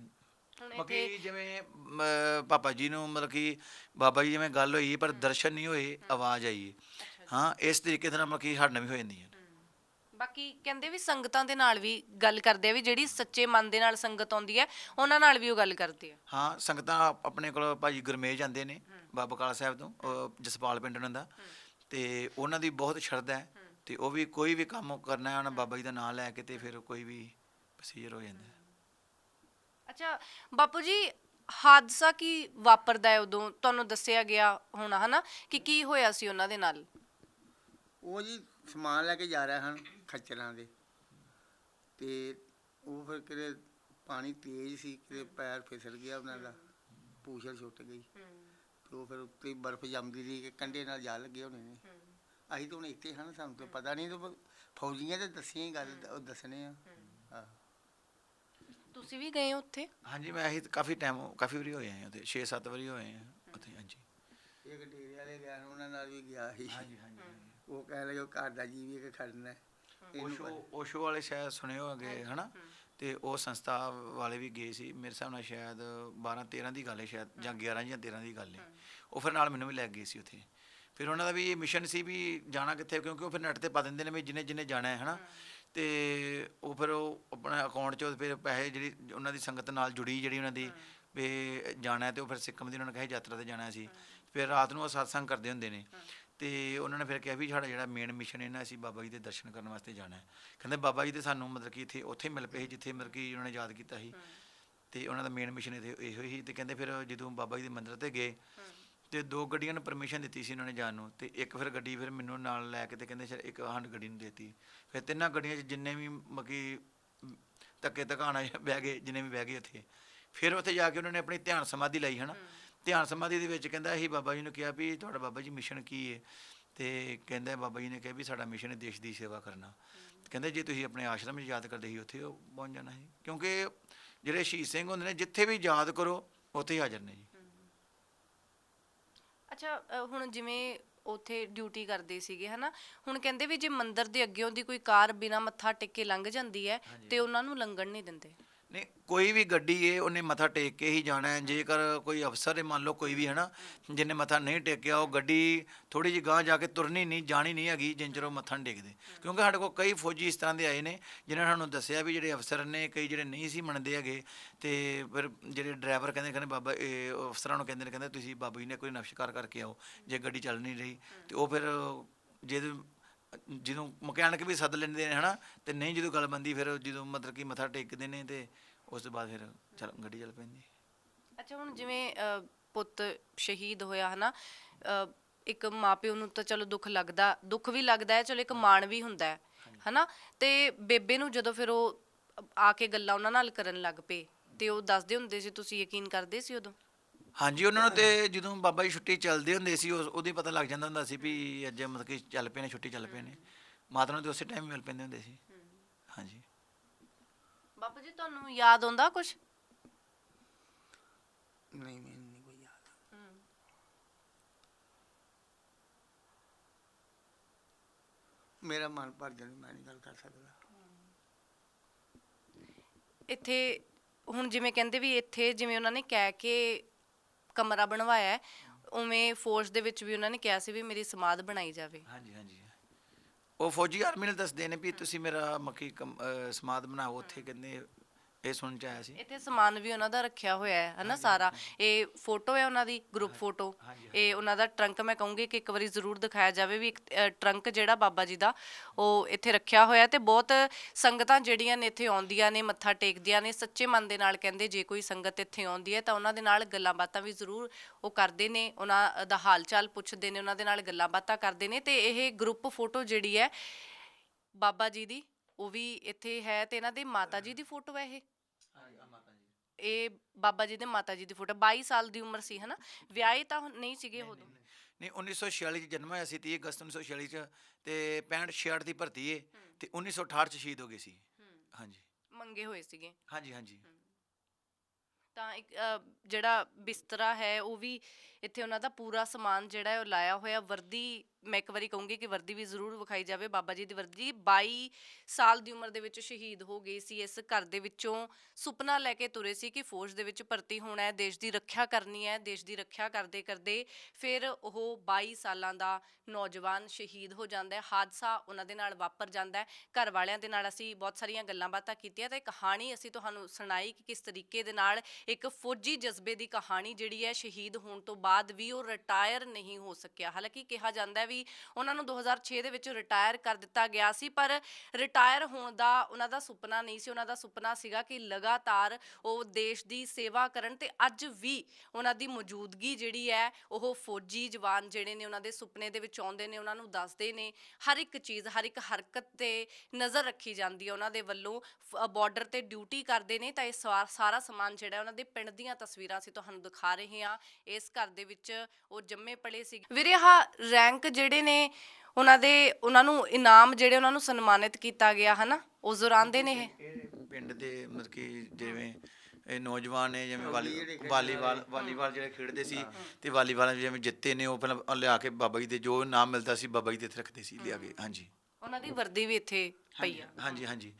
ਹੁਣ ਬਾਕੀ ਜਿਵੇਂ ਮ, ਪਾਪਾ ਜੀ ਨੂੰ ਮਤਲਬ ਕਿ ਬਾਬਾ ਜੀ ਜਿਵੇਂ ਗੱਲ ਹੋਈ ਪਰ ਦਰਸ਼ਨ ਨਹੀਂ ਹੋਏ ਆਵਾਜ਼ ਆਈ। ਹੈ। ਹਾਂ ਇਸ ਤਰੀਕੇ ਦੇ ਨਾਲ ਮਤਲਬ ਕਿ ਸਾਡੇ ਨਾਲ ਵੀ ਹੋ ਜਾਂਦੀ ਹੈ। ਬਾਕੀ ਕਹਿੰਦੇ ਵੀ ਸੰਗਤਾਂ ਦੇ ਨਾਲ ਵੀ ਗੱਲ ਕਰਦੇ ਆ ਵੀ ਜਿਹੜੀ ਸੱਚੇ ਮਨ ਦੇ ਨਾਲ ਸੰਗਤ ਆਉਂਦੀ ਹੈ ਉਹਨਾਂ ਨਾਲ ਵੀ ਉਹ ਗੱਲ ਕਰਦੇ ਆ। ਹਾਂ ਸੰਗਤਾਂ ਆਪ- ਆਪਣੇ ਕੋਲ ਭਾਜੀ ਗੁਰਮੇਜ ਜਾਂਦੇ ਨੇ ਬਾਬਾ ਕਾਲਾ ਸਾਹਿਬ ਤੋਂ ਉਹ ਜਸਪਾਲ ਪਿੰਡ ਉਹਨਾਂ ਦਾ। ਤੇ ਉਹਨਾਂ ਦੀ ਬਹੁਤ ਸ਼ਰਧਾ ਹੈ ਤੇ ਉਹ ਵੀ ਕੋਈ ਵੀ ਕੰਮ ਕਰਨਾ ਹੈ ਉਹਨਾਂ ਬਾਬਾ ਜੀ ਦਾ ਨਾਮ ਲੈ ਕੇ ਤੇ ਫਿਰ ਕੋਈ ਵੀ ਪ੍ਰੋਸੀਜਰ ਹੋ ਜਾਂਦਾ। ਹੈ ਅੱਛਾ ਬਾਪੂ ਜੀ ਹਾਦਸਾ ਕੀ ਵਾਪਰਦਾ ਹੈ ਉਦੋਂ? ਤੁਹਾਨੂੰ ਦੱਸਿਆ ਗਿਆ ਹੋਣਾ ਹਨਾ? ਕਿ ਕੀ ਹੋਇਆ ਸੀ ਉਹਨਾਂ ਦੇ ਨਾਲ? ਉਹ ਜੀ ਸਮਾਨ ਲੈ ਕੇ ਜਾ ਰਹੇ ਹਨ ਖੱਚਰਾਂ ਦੇ। ਤੇ ਉਹ ਫਿਰ ਕਿਤੇ ਪਾਣੀ ਤੇਜ਼ ਸੀ ਕਿਤੇ ਪੈਰ ਫਿਸਲ ਗਿਆ ਉਹਨਾਂ ਦਾ ਪੂਛਲ ਛੁੱਟ ਗਈ। ਤੇ ਉਹ ਫਿਰ ਉੱਤੇ ਹੀ ਬਰਫ਼ ਜੰਮਦੀ ਰਹੀ ਕਿ ਕੰਡੇ ਨਾਲ ਜਾ ਲੱਗੇ ਹੋਣੇ ਨੇ। ਅਸੀਂ ਤਾਂ ਹੁਣ ਇੱਥੇ ਹਨ ਸਾਨੂੰ ਤਾਂ ਪਤਾ ਨਹੀਂ ਤੇ ਫੌਜੀਆਂ ਤੇ ਦੱਸੀਆਂ ਹੀ ਗੱਲ ਉਹ ਦੱਸਣੇ ਆ। ਤੁਸੀਂ ਵੀ ਗਏ ਹੋ ਉੱਥੇ? ਹਾਂਜੀ ਮੈਂ ਇਹੀ ਕਾਫੀ ਟਾਈਮ ਕਾਫੀ ਵਾਰੀ ਹੋਏ ਆ ਉੱਥੇ 6-7 ਵਾਰੀ ਹੋਏ ਆ ਉੱਥੇ ਹਾਂਜੀ। ਇੱਕ ਡੇਰੇ ਵਾਲੇ ਗਿਆ ਸੀ, ਉਹਨਾਂ ਨਾਲ ਵੀ ਗਿਆ ਸੀ। ਹਾਂਜੀ ਹਾਂਜੀ ਉਹ ਕਹਿ ਲਗੇ ਘਰ ਦਾ ਜੀ ਵੀ ਇੱਕ ਖੜਨਾ ਹੈ। ਇਹਨੂੰ ਪਤਾ- ਓਸ਼ੋ ਵਾਲੇ ਸ਼ਾਇਦ ਸੁਣੇ ਹੋਗੇ ਹਨਾ? ਤੇ ਉਹ ਸੰਸਥਾ ਵਾਲੇ ਵੀ ਗਏ ਸੀ ਮੇਰੇ ਹਿਸਾਬ ਨਾਲ ਸ਼ਾਇਦ 12 13 ਦੀ ਗੱਲ ਹੈ ਸ਼ਾਇਦ ਜਾਂ 11 ਜਾਂ 13 ਦੀ ਗੱਲ ਹੈ। ਉਹ ਫਿਰ ਨਾਲ ਮੈਨੂੰ ਵੀ ਲੈ ਕੇ ਗਏ ਸੀ ਉੱਥੇ। ਫਿਰ ਉਹਨਾਂ ਦਾ ਵੀ ਇਹ ਮਿਸ਼ਨ ਸੀ ਵੀ ਜਾਣਾ ਕਿੱਥੇ ਕਿਉਂਕਿ ਉਹ ਫਿਰ ਨੈਟ ਤੇ ਪਾ ਦਿੰਦੇ ਨੇ ਵੀ ਜਿਨੇ ਜਿਨੇ ਜਾਣਾ ਹੈ ਹਨਾ? ਤੇ ਉਹ ਫਿਰ ਉਹ ਆਪਣਾ ਅਕਾਊਂਟ 'ਚੋਂ ਫਿਰ ਪੈਸੇ ਜਿਹੜੀ ਉਹਨਾਂ ਦੀ ਸੰਗਤ ਨਾਲ ਜੁੜੀ ਜਿਹੜੀ ਉਹਨਾਂ ਦੀ ਵੀ ਜਾਣਾ ਤੇ ਉਹ ਫਿਰ ਸਿੱਕਮ ਦੀ ਉਹਨਾਂ ਨੇ ਕਹੇ ਯਾਤਰਾ ਤੇ ਜਾਣਾ ਸੀ। ਫਿਰ ਰਾਤ ਨੂੰ ਉਹ satsang ਕਰਦੇ ਹੁੰਦੇ ਨੇ। ਤੇ ਉਹਨਾਂ ਨੇ ਫਿਰ ਕਿਹਾ ਵੀ ਸਾਡਾ ਜਿਹੜਾ ਮੇਨ ਮਿਸ਼ਨ ਹੈ ਨਾ ਅਸੀਂ ਬਾਬਾ ਜੀ ਦੇ ਦਰਸ਼ਨ ਕਰਨ ਵਾਸਤੇ ਜਾਣਾ ਹੈ। ਕਹਿੰਦੇ ਬਾਬਾ ਜੀ ਤੇ ਸਾਨੂੰ ਮਤਲਬ ਕਿ ਇੱਥੇ ਉੱਥੇ ਮਿਲ ਪਏ ਜਿੱਥੇ ਮਤਲਬ ਕਿ ਉਹਨਾਂ ਨੇ ਯਾਦ ਕੀਤਾ ਸੀ। ਤੇ ਉਹਨਾਂ ਦਾ ਮੇਨ ਮਿਸ਼ਨ ਇੱਥੇ ਇਹੋ ਹੀ ਤੇ ਕਹਿੰਦੇ ਫਿਰ ਜਦੋਂ ਬਾਬਾ ਜੀ ਦੇ ਮੰਦਿਰ ਤੇ ਗਏ ਤੇ ਦੋ ਗੱਡੀਆਂ ਨੂੰ ਪਰਮਿਸ਼ਨ ਦਿੱਤੀ ਸੀ ਉਹਨਾਂ ਨੇ ਜਾਣ ਨੂੰ। ਤੇ ਇੱਕ ਫਿਰ ਗੱਡੀ ਫਿਰ ਮੈਨੂੰ ਨਾਲ ਲੈ ਕੇ ਤੇ ਕਹਿੰਦੇ ਚਲ ਇੱਕ ਹੰਡ ਗੱਡੀ ਨੂੰ ਦੇਤੀ। ਫਿਰ ਤਿੰਨਾਂ ਗੱਡੀਆਂ 'ਚ ਜਿੰਨੇ ਵੀ ਮਕੀ ਧੱਕੇ ਧਕਾਣਾ ਬਹਿ ਗਏ ਜਿੰਨੇ ਵੀ ਬਹਿ ਗਏ ਉੱਥੇ। ਫਿਰ ਉੱਥੇ ਜਾ ਕੇ ਉਹਨਾਂ ਨੇ ਆਪਣੀ ਧਿਆਨ ਸਮਾਧੀ ਲਈ ਹਨਾ? ਧਿਆਨ ਸਮਾਧੀ ਦੇ ਵਿੱਚ ਕਹਿੰਦਾ ਅਸੀਂ ਬਾਬਾ ਜੀ ਨੂੰ ਕਿਹਾ ਵੀ ਤੁਹਾਡਾ ਬਾਬਾ ਜੀ ਮਿਸ਼ਨ ਕੀ ਹੈ ਤੇ ਕਹਿੰਦਾ ਬਾਬਾ ਜੀ ਨੇ ਕਿਹਾ ਵੀ ਸਾਡਾ ਮਿਸ਼ਨ ਹੈ ਦੇਸ਼ ਦੀ ਸੇਵਾ ਕਰਨਾ। ਕਹਿੰਦੇ ਜੇ ਤੁਸੀਂ ਆਪਣੇ ਆਸ਼ਰਮ 'ਚ ਯਾਦ ਕਰਦੇ ਸੀ ਉੱਥੇ ਉਹ ਪਹੁੰਚ ਜਾਣਾ ਸੀ। ਕਿਉਂਕਿ ਜਿਹੜੇ ਸ਼ਹੀਦ ਸਿੰਘ ਹੁੰਦੇ ਨੇ ਜਿੱਥੇ ਵੀ ਯਾਦ ਕਰੋ ਉੱਥੇ ਹੀ ਹਾਜ਼ਰ ਨੇ ਜੀ ਅੱਛਾ ਹੁਣ ਜਿਵੇਂ ਉਥੇ ਡਿਊਟੀ ਕਰਦੇ ਸੀਗੇ ਹਨਾ? ਹੁਣ ਕਹਿੰਦੇ ਵੀ ਜੇ ਮੰਦਿਰ ਦੇ ਅੱਗੇੋਂ ਦੀ ਕੋਈ ਕਾਰ ਬਿਨਾ ਮੱਥਾ ਟੇਕੇ ਲੰਘ ਜਾਂਦੀ ਹੈ ਤੇ ਉਹਨਾਂ ਨੂੰ ਲੰਘਣ ਨਹੀਂ ਦਿੰਦੇ। ਨਹੀਂ, ਕੋਈ ਵੀ ਗੱਡੀ ਏ ਉਹਨੇ ਮੱਥਾ ਟੇਕ ਕੇ ਹੀ ਜਾਣਾ ਹੈ। ਜੇਕਰ ਕੋਈ ਅਫਸਰ ਹੈ ਮੰਨ ਲਓ ਕੋਈ ਵੀ ਹੈ ਨਾ ਜਿਹਨੇ ਮੱਥਾ ਨਹੀਂ ਟੇਕਿਆ, ਉਹ ਗੱਡੀ ਥੋੜੀ ਜਿਹੀ ਗਾਂਹ ਜਾ ਕੇ ਤੁਰਨੀ ਨਹੀਂ, ਜਾਣੀ ਨਹੀਂ ਹੈਗੀ, ਜਿੰਨ ਚਿਰ ਉਹ ਮੱਥਾ ਨਹੀਂ ਟੇਕਦੇ। ਕਿਉਂਕਿ ਸਾਡੇ ਕੋਲ ਕਈ ਫੌਜੀ ਇਸ ਤਰ੍ਹਾਂ ਦੇ ਆਏ ਨੇ, ਜਿਨ੍ਹਾਂ ਨੇ ਸਾਨੂੰ ਦੱਸਿਆ ਵੀ ਜਿਹੜੇ ਅਫਸਰ ਨੇ, ਕਈ ਜਿਹੜੇ ਨਹੀਂ ਸੀ ਮੰਨਦੇ ਹੈਗੇ, ਤੇ ਫਿਰ ਜਿਹੜੇ ਡਰਾਈਵਰ ਕਹਿੰਦੇ ਕਹਿੰਦੇ ਬਾਬਾ, ਇਹ ਅਫਸਰਾਂ ਨੂੰ ਕਹਿੰਦੇ ਨੇ, ਕਹਿੰਦੇ ਤੁਸੀਂ ਬਾਬਾ ਜੀ ਨੇ ਕੋਈ ਨਕਸ਼ਕਾਰ ਕਰਕੇ ਆਓ, ਜੇ ਗੱਡੀ ਚੱਲ ਨਹੀਂ ਰਹੀ, ਤੇ ਉਹ ਫਿਰ ਜਿਹਦੇ ਜਦੋਂ ਮਕੈਨਿਕ ਵੀ ਸੱਦ ਲੈਂਦੇ ਨੇ ਹਨਾ? ਤੇ ਨਹੀਂ ਜਦੋਂ ਗੱਲ ਬੰਦੀ ਫਿਰ ਜਦੋਂ ਮਤਲਬ ਕਿ ਮੱਥਾ ਟੇਕਦੇ ਨੇ ਤੇ ਉਸ ਤੋਂ ਬਾਅਦ ਫਿਰ ਚੱਲ ਗੱਡੀ ਚੱਲ ਪੈਂਦੀ। ਅੱਛਾ ਹੁਣ ਜਿਵੇਂ ਪੁੱਤ ਸ਼ਹੀਦ ਹੋਇਆ ਹਨਾ? ਇੱਕ ਮਾਪਿਓ ਨੂੰ ਤਾਂ ਚਲੋ ਦੁੱਖ ਲੱਗਦਾ ਦੁੱਖ ਵੀ ਲੱਗਦਾ ਹੈ ਚਲੋ ਇੱਕ ਮਾਣ ਵੀ ਹੁੰਦਾ ਹੈ ਹਨਾ? ਤੇ ਬੇਬੇ ਨੂੰ ਜਦੋਂ ਫਿਰ ਉਹ ਆ ਕੇ ਗੱਲਾਂ ਉਹਨਾਂ ਨਾਲ ਕਰਨ ਲੱਗ ਪਏ ਤੇ ਉਹ ਦੱਸਦੇ ਹੁੰਦੇ ਸੀ ਤੁਸੀਂ ਯਕੀਨ ਕਰਦੇ ਸੀ ਉਦੋਂ? ਹਾਂਜੀ ਉਹਨਾਂ ਨੂੰ ਤੇ ਜਦੋਂ ਬਾਬਾ ਜੀ ਛੁੱਟੀ ਚੱਲਦੇ ਹੁੰਦੇ ਸੀ ਉਸ- ਹੀ ਪਤਾ ਲੱਗ ਜਾਂਦਾ ਹੁੰਦਾ ਸੀ ਵੀ ਅੱਜ ਮਤਲਬ ਕਿ ਚੱਲ ਪਏ ਨੇ ਛੁੱਟੀ ਚੱਲ ਪਏ ਨੇ। ਮਾਤਾ ਨੂੰ ਤੇ ਉਸੇ ਟਾਈਮ ਮਿਲ ਪੈਂਦੇ ਹੁੰਦੇ ਸੀ। ਹਾਂਜੀ। ਬਾਪੂ ਜੀ ਤੁਹਾਨੂੰ ਯਾਦ ਆਉਂਦਾ ਕੁਝ ਨਹੀਂ ਮੈਨੂੰ ਨਹੀਂ ਕੋਈ ਯਾਦ। ਮੇਰਾ ਮਨ ਭਰ ਜਾਣੀ ਮੈਂ ਨਹੀਂ ਗੱਲ ਕਰ ਸਕਦਾ। ਇੱਥੇ ਹੁਣ ਜਿਵੇਂ ਕਹਿੰਦੇ ਵੀ ਇੱਥੇ ਜਿਵੇਂ ਉਹਨਾਂ ਨੇ ਕਹਿ ਕੇ ਕਮਰਾ ਬਣਵਾਇਆ ਹੈ, ਉਵੇਂ ਫੋਰਸ ਦੇ ਵਿੱਚ ਵੀ ਉਹਨਾਂ ਨੇ ਕਿਹਾ ਸੀ ਵੀ ਮੇਰੀ ਸਮਾਧ ਬਣਾਈ ਜਾਵੇ। ਹਾਂਜੀ ਹਾਂਜੀ। ਉਹ ਫੌਜੀ ਆਰਮੀ ਨੂੰ ਦੱਸਦੇ ਨੇ ਵੀ ਤੁਸੀਂ ਮੇਰਾ ਮੱਕੀ ਕਮ- ਅਹ ਸਮਾਧ ਬਣਾਓ ਉੱਥੇ ਕਹਿੰਦੇ ਇਹ ਸੁਣਨ ਚ ਆਇਆ ਸੀ। ਇੱਥੇ ਸਮਾਨ ਵੀ ਉਹਨਾਂ ਦਾ ਰੱਖਿਆ ਹੋਇਆ ਹੈ ਹਨਾ ਸਾਰਾ। ਇਹ ਫੋਟੋ ਹੈ ਉਹਨਾਂ ਦੀ ਗਰੁੱਪ ਫੋਟੋ ਇਹ ਉਹਨਾਂ ਦਾ ਟਰੰਕ ਮੈਂ ਕਹੂੰਗੀ ਕਿ ਇੱਕ ਵਾਰੀ ਜ਼ਰੂਰ ਦਿਖਾਇਆ ਜਾਵੇ ਵੀ ਇੱਕ ਟਰੰਕ ਜਿਹੜਾ ਬਾਬਾ ਜੀ ਦਾ ਉਹ ਇੱਥੇ ਰੱਖਿਆ ਹੋਇਆ ਤੇ ਬਹੁਤ ਸੰਗਤਾਂ ਜਿਹੜੀਆਂ ਨੇ ਇੱਥੇ ਆਉਂਦੀਆਂ ਨੇ ਮੱਥਾ ਟੇਕਦੀਆਂ ਨੇ ਸੱਚੇ ਮਨ ਦੇ ਨਾਲ ਕਹਿੰਦੇ ਜੇ ਕੋਈ ਸੰਗਤ ਇੱਥੇ ਆਉਂਦੀ ਹੈ ਤਾਂ ਉਹਨਾਂ ਦੇ ਨਾਲ ਗੱਲਾਂ ਬਾਤਾਂ ਵੀ ਜ਼ਰੂਰ ਉਹ ਕਰਦੇ ਨੇ ਉਹਨਾਂ ਦਾ ਹਾਲ ਚਾਲ ਪੁੱਛਦੇ ਨੇ ਉਹਨਾਂ ਦੇ ਨਾਲ ਗੱਲਾਂ ਬਾਤਾਂ ਕਰਦੇ ਨੇ ਤੇ ਇਹ ਗਰੁੱਪ ਫੋਟੋ ਜਿਹੜੀ ਹੈ ਬਾਬਾ ਜੀ ਦੀ ਉਹ ਵੀ ਇੱਥੇ ਹੈ ਤੇ ਇਹਨਾਂ ਦੇ ਮਾਤਾ ਜੀ ਦੀ ਫੋਟੋ ਹੈ ਇਹ। ਇਹ ਬਾਬਾ ਜੀ ਦੇ ਮਾਤਾ ਜੀ ਦੀ ਫੋਟੋ 22 ਸਾਲ ਦੀ ਉਮਰ ਸੀ ਹਨਾ? ਵਿਆਹੇ ਤਾਂ ਨਹੀਂ ਸੀਗੇ ਉਦੋਂ। ਨਹੀਂ 1946 ਚ ਜਨਮ ਹੋਇਆ ਸੀ 30 ਅਗਸਤ 1946 ਚ ਤੇ 65 66 ਦੀ ਭਰਤੀ ਹੈ। ਤੇ 1968 ਚ ਸ਼ਹੀਦ ਹੋ ਗਏ ਸੀ। ਹਾਂਜੀ। ਮੰਗੇ ਹੋਏ ਸੀਗੇ। ਹਾਂਜੀ ਹਾਂਜੀ। ਤਾਂ ਇੱਕ ਅ, ਜਿਹੜਾ ਬਿਸਤਰਾ ਹੈ ਉਹ ਵੀ ਇੱਥੇ ਉਹਨਾਂ ਦਾ ਪੂਰਾ ਸਮਾਨ ਜਿਹੜਾ ਹੈ ਉਹ ਲਾਇਆ ਹੋਇਆ। ਵਰਦੀ, ਮੈਂ ਇੱਕ ਵਾਰੀ ਕਹੂੰਗੀ ਕਿ ਵਰਦੀ ਵੀ ਜ਼ਰੂਰ ਵਿਖਾਈ ਜਾਵੇ। ਬਾਬਾ ਜੀ ਦੀ ਵਰਦੀ 22 ਸਾਲ ਦੀ ਉਮਰ ਦੇ ਵਿੱਚ ਸ਼ਹੀਦ ਹੋ ਗਏ ਸੀ। ਇਸ ਘਰ ਦੇ ਵਿੱਚੋਂ ਸੁਪਨਾ ਲੈ ਕੇ ਤੁਰੇ ਸੀ ਕਿ ਫੌਜ ਦੇ ਵਿੱਚ ਭਰਤੀ ਹੋਣਾ ਹੈ, ਦੇਸ਼ ਦੀ ਰੱਖਿਆ ਕਰਨੀ ਹੈ। ਦੇਸ਼ ਦੀ ਰੱਖਿਆ ਕਰਦੇ ਕਰਦੇ ਫਿਰ ਉਹ 22 ਸਾਲਾਂ ਦਾ ਨੌਜਵਾਨ ਸ਼ਹੀਦ ਹੋ ਜਾਂਦਾ ਹੈ। ਹਾਦਸਾ ਉਹਨਾਂ ਦੇ ਨਾਲ ਵਾਪਰ ਜਾਂਦਾ ਹੈ। ਘਰ ਵਾਲਿਆਂ ਦੇ ਨਾਲ ਅਸੀਂ ਬਹੁਤ ਸਾਰੀਆਂ ਗੱਲਾਂ ਬਾਤਾਂ ਕੀਤੀਆਂ ਤੇ ਕਹਾਣੀ ਅਸੀਂ ਤੁਹਾਨੂੰ ਸੁਣਾਈ ਕਿ ਕਿਸ ਤਰੀਕੇ ਦੇ ਨਾਲ ਇੱਕ ਫੌਜੀ ਜਜ਼ਬੇ ਦੀ ਕਹਾਣੀ ਜਿਹੜੀ ਹੈ ਸ਼ਹੀਦ ਹੋਣ ਤੋਂ ਬਾਅਦ ਬਾਅਦ ਵੀ ਉਹ ਰਿਟਾਇਰ ਨਹੀਂ ਹੋ ਸਕਿਆ। ਹਾਲਾਂਕਿ ਕਿਹਾ ਜਾਂਦਾ ਹੈ ਵੀ ਉਹਨਾਂ ਨੂੰ 2006 ਦੇ ਵਿੱਚ ਰਿਟਾਇਰ ਕਰ ਦਿੱਤਾ ਗਿਆ ਸੀ, ਪਰ ਰਿਟਾਇਰ ਹੋਣ ਦਾ ਉਹਨਾਂ ਦਾ ਸੁਪਨਾ ਨਹੀਂ ਸੀ। ਉਹਨਾਂ ਦਾ ਸੁਪਨਾ ਸੀਗਾ ਕਿ ਲਗਾਤਾਰ ਉਹ ਦੇਸ਼ ਦੀ ਸੇਵਾ ਕਰਨ ਤੇ ਅੱਜ ਵੀ ਉਹਨਾਂ ਦੀ ਮੌਜੂਦਗੀ ਜਿਹੜੀ ਹੈ, ਉਹ ਫੌਜੀ ਜਵਾਨ ਜਿਹੜੇ ਨੇ ਉਹਨਾਂ ਦੇ ਸੁਪਨੇ ਦੇ ਵਿੱਚ ਆਉਂਦੇ ਨੇ, ਉਹਨਾਂ ਨੂੰ ਦੱਸਦੇ ਨੇ। ਹਰ ਇੱਕ ਚੀਜ਼, ਹਰ ਇੱਕ ਹਰਕਤ ਤੇ ਨਜ਼ਰ ਰੱਖੀ ਜਾਂਦੀ ਹੈ। ਉਹਨਾਂ ਦੇ ਵੱਲੋਂ ਬਾਰਡਰ ਤੇ ਡਿਊਟੀ ਕਰਦੇ ਨੇ। ਤਾਂ ਇਹ ਸਵਾ- ਸਾਰਾ ਸਮਾਨ ਜਿਹੜਾ ਉਹਨਾਂ ਦੇ ਪਿੰਡ ਦੀਆਂ ਤਸਵੀਰਾਂ ਅਸੀਂ ਤੁਹਾਨੂੰ ਦਿਖਾ ਰਹੇ ਹਾਂ। ਇਸ ਘਰ ਦੇ ਵਿੱਚ ਉਹ ਜੰਮੇ ਪਲੇ ਸੀ। ਵੀਰੇ ਆਹ ਰੈਂਕ ਜਿਹੜੇ ਨੇ ਉਹਨਾਂ ਦੇ ਉਹਨਾਂ ਨੂੰ ਇਨਾਮ ਜਿਹੜੇ ਉਹਨਾਂ ਨੂੰ ਸਨਮਾਨਿਤ ਕੀਤਾ ਗਿਆ ਹਨਾ? ਉਸ ਦੌਰਾਨ ਦੇ ਨੇ ਇਹ। ਪਿੰਡ ਦੇ ਮਤਲਬ ਕਿ ਜਿਵੇਂ ਇਹ ਨੌਜਵਾਨ ਨੇ ਜਿਵੇਂ ਵਾਲੀ ਵਾਲੀਬਾਲ ਵਾਲੀਬਾਲ ਜਿਹੜੇ ਖੇਡਦੇ ਸੀ ਤੇ ਵਾਲੀਬਾਲ ਜਿਵੇਂ ਜਿੱਤੇ ਨੇ ਉਹ ਪਹਿਲਾਂ ਲਿਆ ਕੇ ਬਾਬਾ ਜੀ ਦੇ ਜੋ ਨਾਮ ਮਿਲਦਾ ਸੀ ਬਾਬਾ ਜੀ ਦੇ ਇੱਥੇ ਰੱਖਦੇ ਸੀ ਲਿਆ ਕੇ ਹਾਂਜੀ। ਉਹਨਾਂ ਦੀ ਵਰਦੀ ਵੀ ਇੱਥੇ ਪਈ ਆ। ਹਾਂਜੀ ਹਾਂਜੀ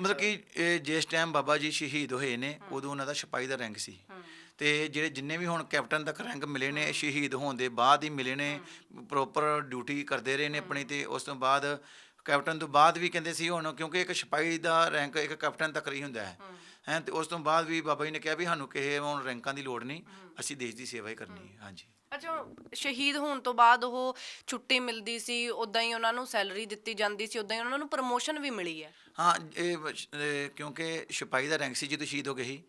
ਮਤਲਬ ਕਿ ਇਹ ਜਿਸ ਟਾਈਮ ਬਾਬਾ ਜੀ ਸ਼ਹੀਦ ਹੋਏ ਨੇ ਉਦੋਂ ਉਹਨਾਂ ਦਾ ਸਿਪਾਹੀ ਦਾ ਰੈਂਕ ਸੀ। ਤੇ ਜਿਹੜੇ ਜਿੰਨੇ ਵੀ ਹੁਣ ਕੈਪਟਨ ਤੱਕ ਰੈਂਕ ਮਿਲੇ ਨੇ ਸ਼ਹੀਦ ਹੋਣ ਦੇ ਬਾਅਦ ਹੀ ਮਿਲੇ ਨੇ ਪ੍ਰੋਪਰ ਡਿਊਟੀ ਕਰਦੇ ਰਹੇ ਨੇ ਆਪਣੀ ਤੇ ਉਸ ਤੋਂ ਬਾਅਦ ਕੈਪਟਨ ਤੋਂ ਬਾਅਦ ਵੀ ਕਹਿੰਦੇ ਸੀ ਹੁਣ ਕਿਉਂਕਿ ਇੱਕ ਸਿਪਾਹੀ ਦਾ ਰੈਂਕ ਇੱਕ ਕੈਪਟਨ ਤੱਕ ਹੀ ਹੁੰਦਾ ਹੈ। ਹੈ ਤੇ ਉਸ ਤੋਂ ਬਾਅਦ ਵੀ ਬਾਬਾ ਜੀ ਨੇ ਕਿਹਾ ਵੀ ਸਾਨੂੰ ਕਿਸੇ ਹੁਣ ਰੈਂਕਾਂ ਦੀ ਲੋੜ ਨਹੀਂ ਅਸੀਂ ਦੇਸ਼ ਦੀ ਸੇਵਾ ਹੀ ਕਰਨੀ ਹੈ। ਹਾਂਜੀ। ਅੱਛਾ ਸ਼ਹੀਦ ਹੋਣ ਤੋਂ ਬਾਅਦ ਉਹ ਛੁੱਟੀ ਮਿਲਦੀ ਸੀ ਉਦਾਂ ਹੀ ਉਹਨਾਂ ਨੂੰ ਸੈਲਰੀ ਦਿੱਤੀ ਜਾਂਦੀ ਸੀ ਉਦਾਂ ਹੀ ਉਹਨਾਂ ਨੂੰ ਪ੍ਰਮੋਸ਼ਨ ਵੀ ਮਿਲੀ ਹੈ। ਹਾਂ ਇਹ ਕਿਉਂਕਿ ਸਿਪਾਹੀ ਦਾ ਰੈਂਕ ਸੀ ਜਦੋਂ ਸ਼ਹੀਦ ਹੋ ਗਏ ਸੀ।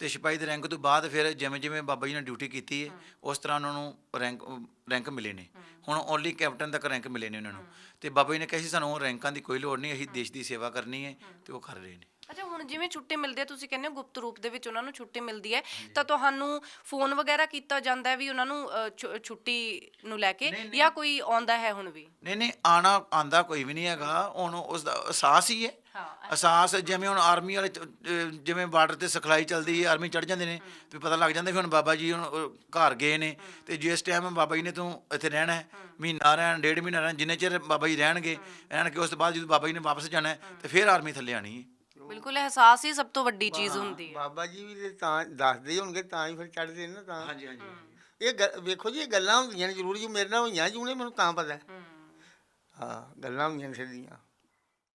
ਤੇ ਸਿਪਾਹੀ ਦੇ ਰੈਂਕ ਤੋਂ ਬਾਅਦ ਫਿਰ ਜਿਵੇਂ ਜਿਵੇਂ ਬਾਬਾ ਜੀ ਨੇ ਡਿਊਟੀ ਕੀਤੀ ਹੈ। ਉਸ ਤਰ੍ਹਾਂ ਉਹਨਾਂ ਨੂੰ ਰੈਂਕ ਰੈਂਕ ਮਿਲੇ ਨੇ। ਹੁਣ ਓਨਲੀ ਕੈਪਟਨ ਤੱਕ ਰੈਂਕ ਮਿਲੇ ਨੇ ਉਹਨਾਂ ਨੂੰ। ਤੇ ਬਾਬਾ ਜੀ ਨੇ ਕਿਹਾ ਸੀ ਸਾਨੂੰ ਉਹ ਰੈਂਕਾਂ ਦੀ ਕੋਈ ਲੋੜ ਨਹੀਂ ਅਸੀਂ ਦੇਸ਼ ਦੀ ਸੇਵਾ ਕਰਨੀ ਹੈ। ਤੇ ਉਹ ਕਰ ਰਹੇ ਨੇ। ਅੱਛਾ ਹੁਣ ਜਿਵੇਂ ਛੁੱਟੀ ਮਿਲਦੀ ਹੈ ਤੁਸੀਂ ਕਹਿੰਦੇ ਹੋ ਗੁਪਤ ਰੂਪ ਦੇ ਵਿੱਚ ਉਹਨਾਂ ਨੂੰ ਛੁੱਟੀ ਮਿਲਦੀ ਹੈ ਤਾਂ ਤੁਹਾਨੂੰ ਫੋਨ ਵਗੈਰਾ ਕੀਤਾ ਜਾਂਦਾ ਹੈ ਵੀ ਉਹਨਾਂ ਨੂੰ ਅ, ਛੁ- ਛੁੱਟੀ ਨੂੰ ਲੈ ਕੇ ਜਾਂ ਕੋਈ ਆਉਂਦਾ ਹੈ ਹੁਣ ਵੀ? ਨਹੀਂ ਨਹੀਂ ਆਣਾ ਆਂਦਾ ਕੋਈ ਵੀ ਨਹੀਂ ਹੈਗਾ ਹੁਣ ਉਸ ਦਾ ਅਹਿਸਾਸ ਹੀ ਹੈ। ਹਾਂ ਅਹਿਸਾਸ ਜਿਵੇਂ ਹੁਣ ਆਰਮੀ ਵਾਲੇ ਚ- ਅਹ ਜਿਵੇਂ ਬਾਰਡਰ ਤੇ ਸਿਖਲਾਈ ਚੱਲਦੀ ਹੈ ਆਰਮੀ ਚੜ ਜਾਂਦੇ ਨੇ ਵੀ ਪਤਾ ਲੱਗ ਜਾਂਦਾ ਵੀ ਹੁਣ ਬਾਬਾ ਜੀ ਹੁਣ ਘਰ ਗਏ ਨੇ ਤੇ ਜਿਸ ਟਾਈਮ ਬਾਬਾ ਜੀ ਨੇ ਤੂੰ ਇੱਥੇ ਰਹਿਣਾ ਹੈ ਮਹੀਨਾ ਰਹਿਣ ਡੇਢ ਮਹੀਨਾ ਰਹਿਣ ਜਿੰਨੇ ਚਿਰ ਬਾਬਾ ਜੀ ਰਹਿਣਗੇ ਰਹਿਣ ਕੇ ਉਸ ਤੋਂ ਬਾਅਦ ਜਦੋਂ ਬਾਬਾ ਜੀ ਨੇ ਵਾਪਸ ਜਾਣਾ ਹੈ, ਤੇ ਫਿਰ ਆਰਮੀ ਥੱਲੇ ਆਣੀ ਹੈ। ਬਿਲਕੁਲ ਅਹਿਸਾਸ ਹੀ ਸਭ ਤੋਂ ਵੱਡੀ ਚੀਜ਼ ਹੁੰਦੀ ਹੈ। ਬਾਬਾ ਜੀ ਵੀ ਤੇ ਤਾਂ ਦੱਸਦੇ ਹੀ ਹੋਣਗੇ ਤਾਂ ਹੀ ਫਿਰ ਚੜਦੇ ਨੇ ਨਾ ਤਾਂ। ਹਾਂਜੀ ਹਾਂਜੀ ਇਹ ਗ- ਵੇਖੋ ਜੀ ਇਹ ਗੱਲਾਂ ਹੁੰਦੀਆਂ ਨੇ ਜ਼ਰੂਰ ਜੀ ਮੇਰੇ ਨਾਲ ਹੋਈਆਂ ਜੀ ਉਹਨੇ ਮੈਨੂੰ ਤਾਂ ਪਤਾ। ਹੈ। ਹੂੰ। ਹਾਂ ਗੱਲਾਂ ਹੁੰਦੀਆਂ ਨੇ ਸਿੱਧੀਆਂ।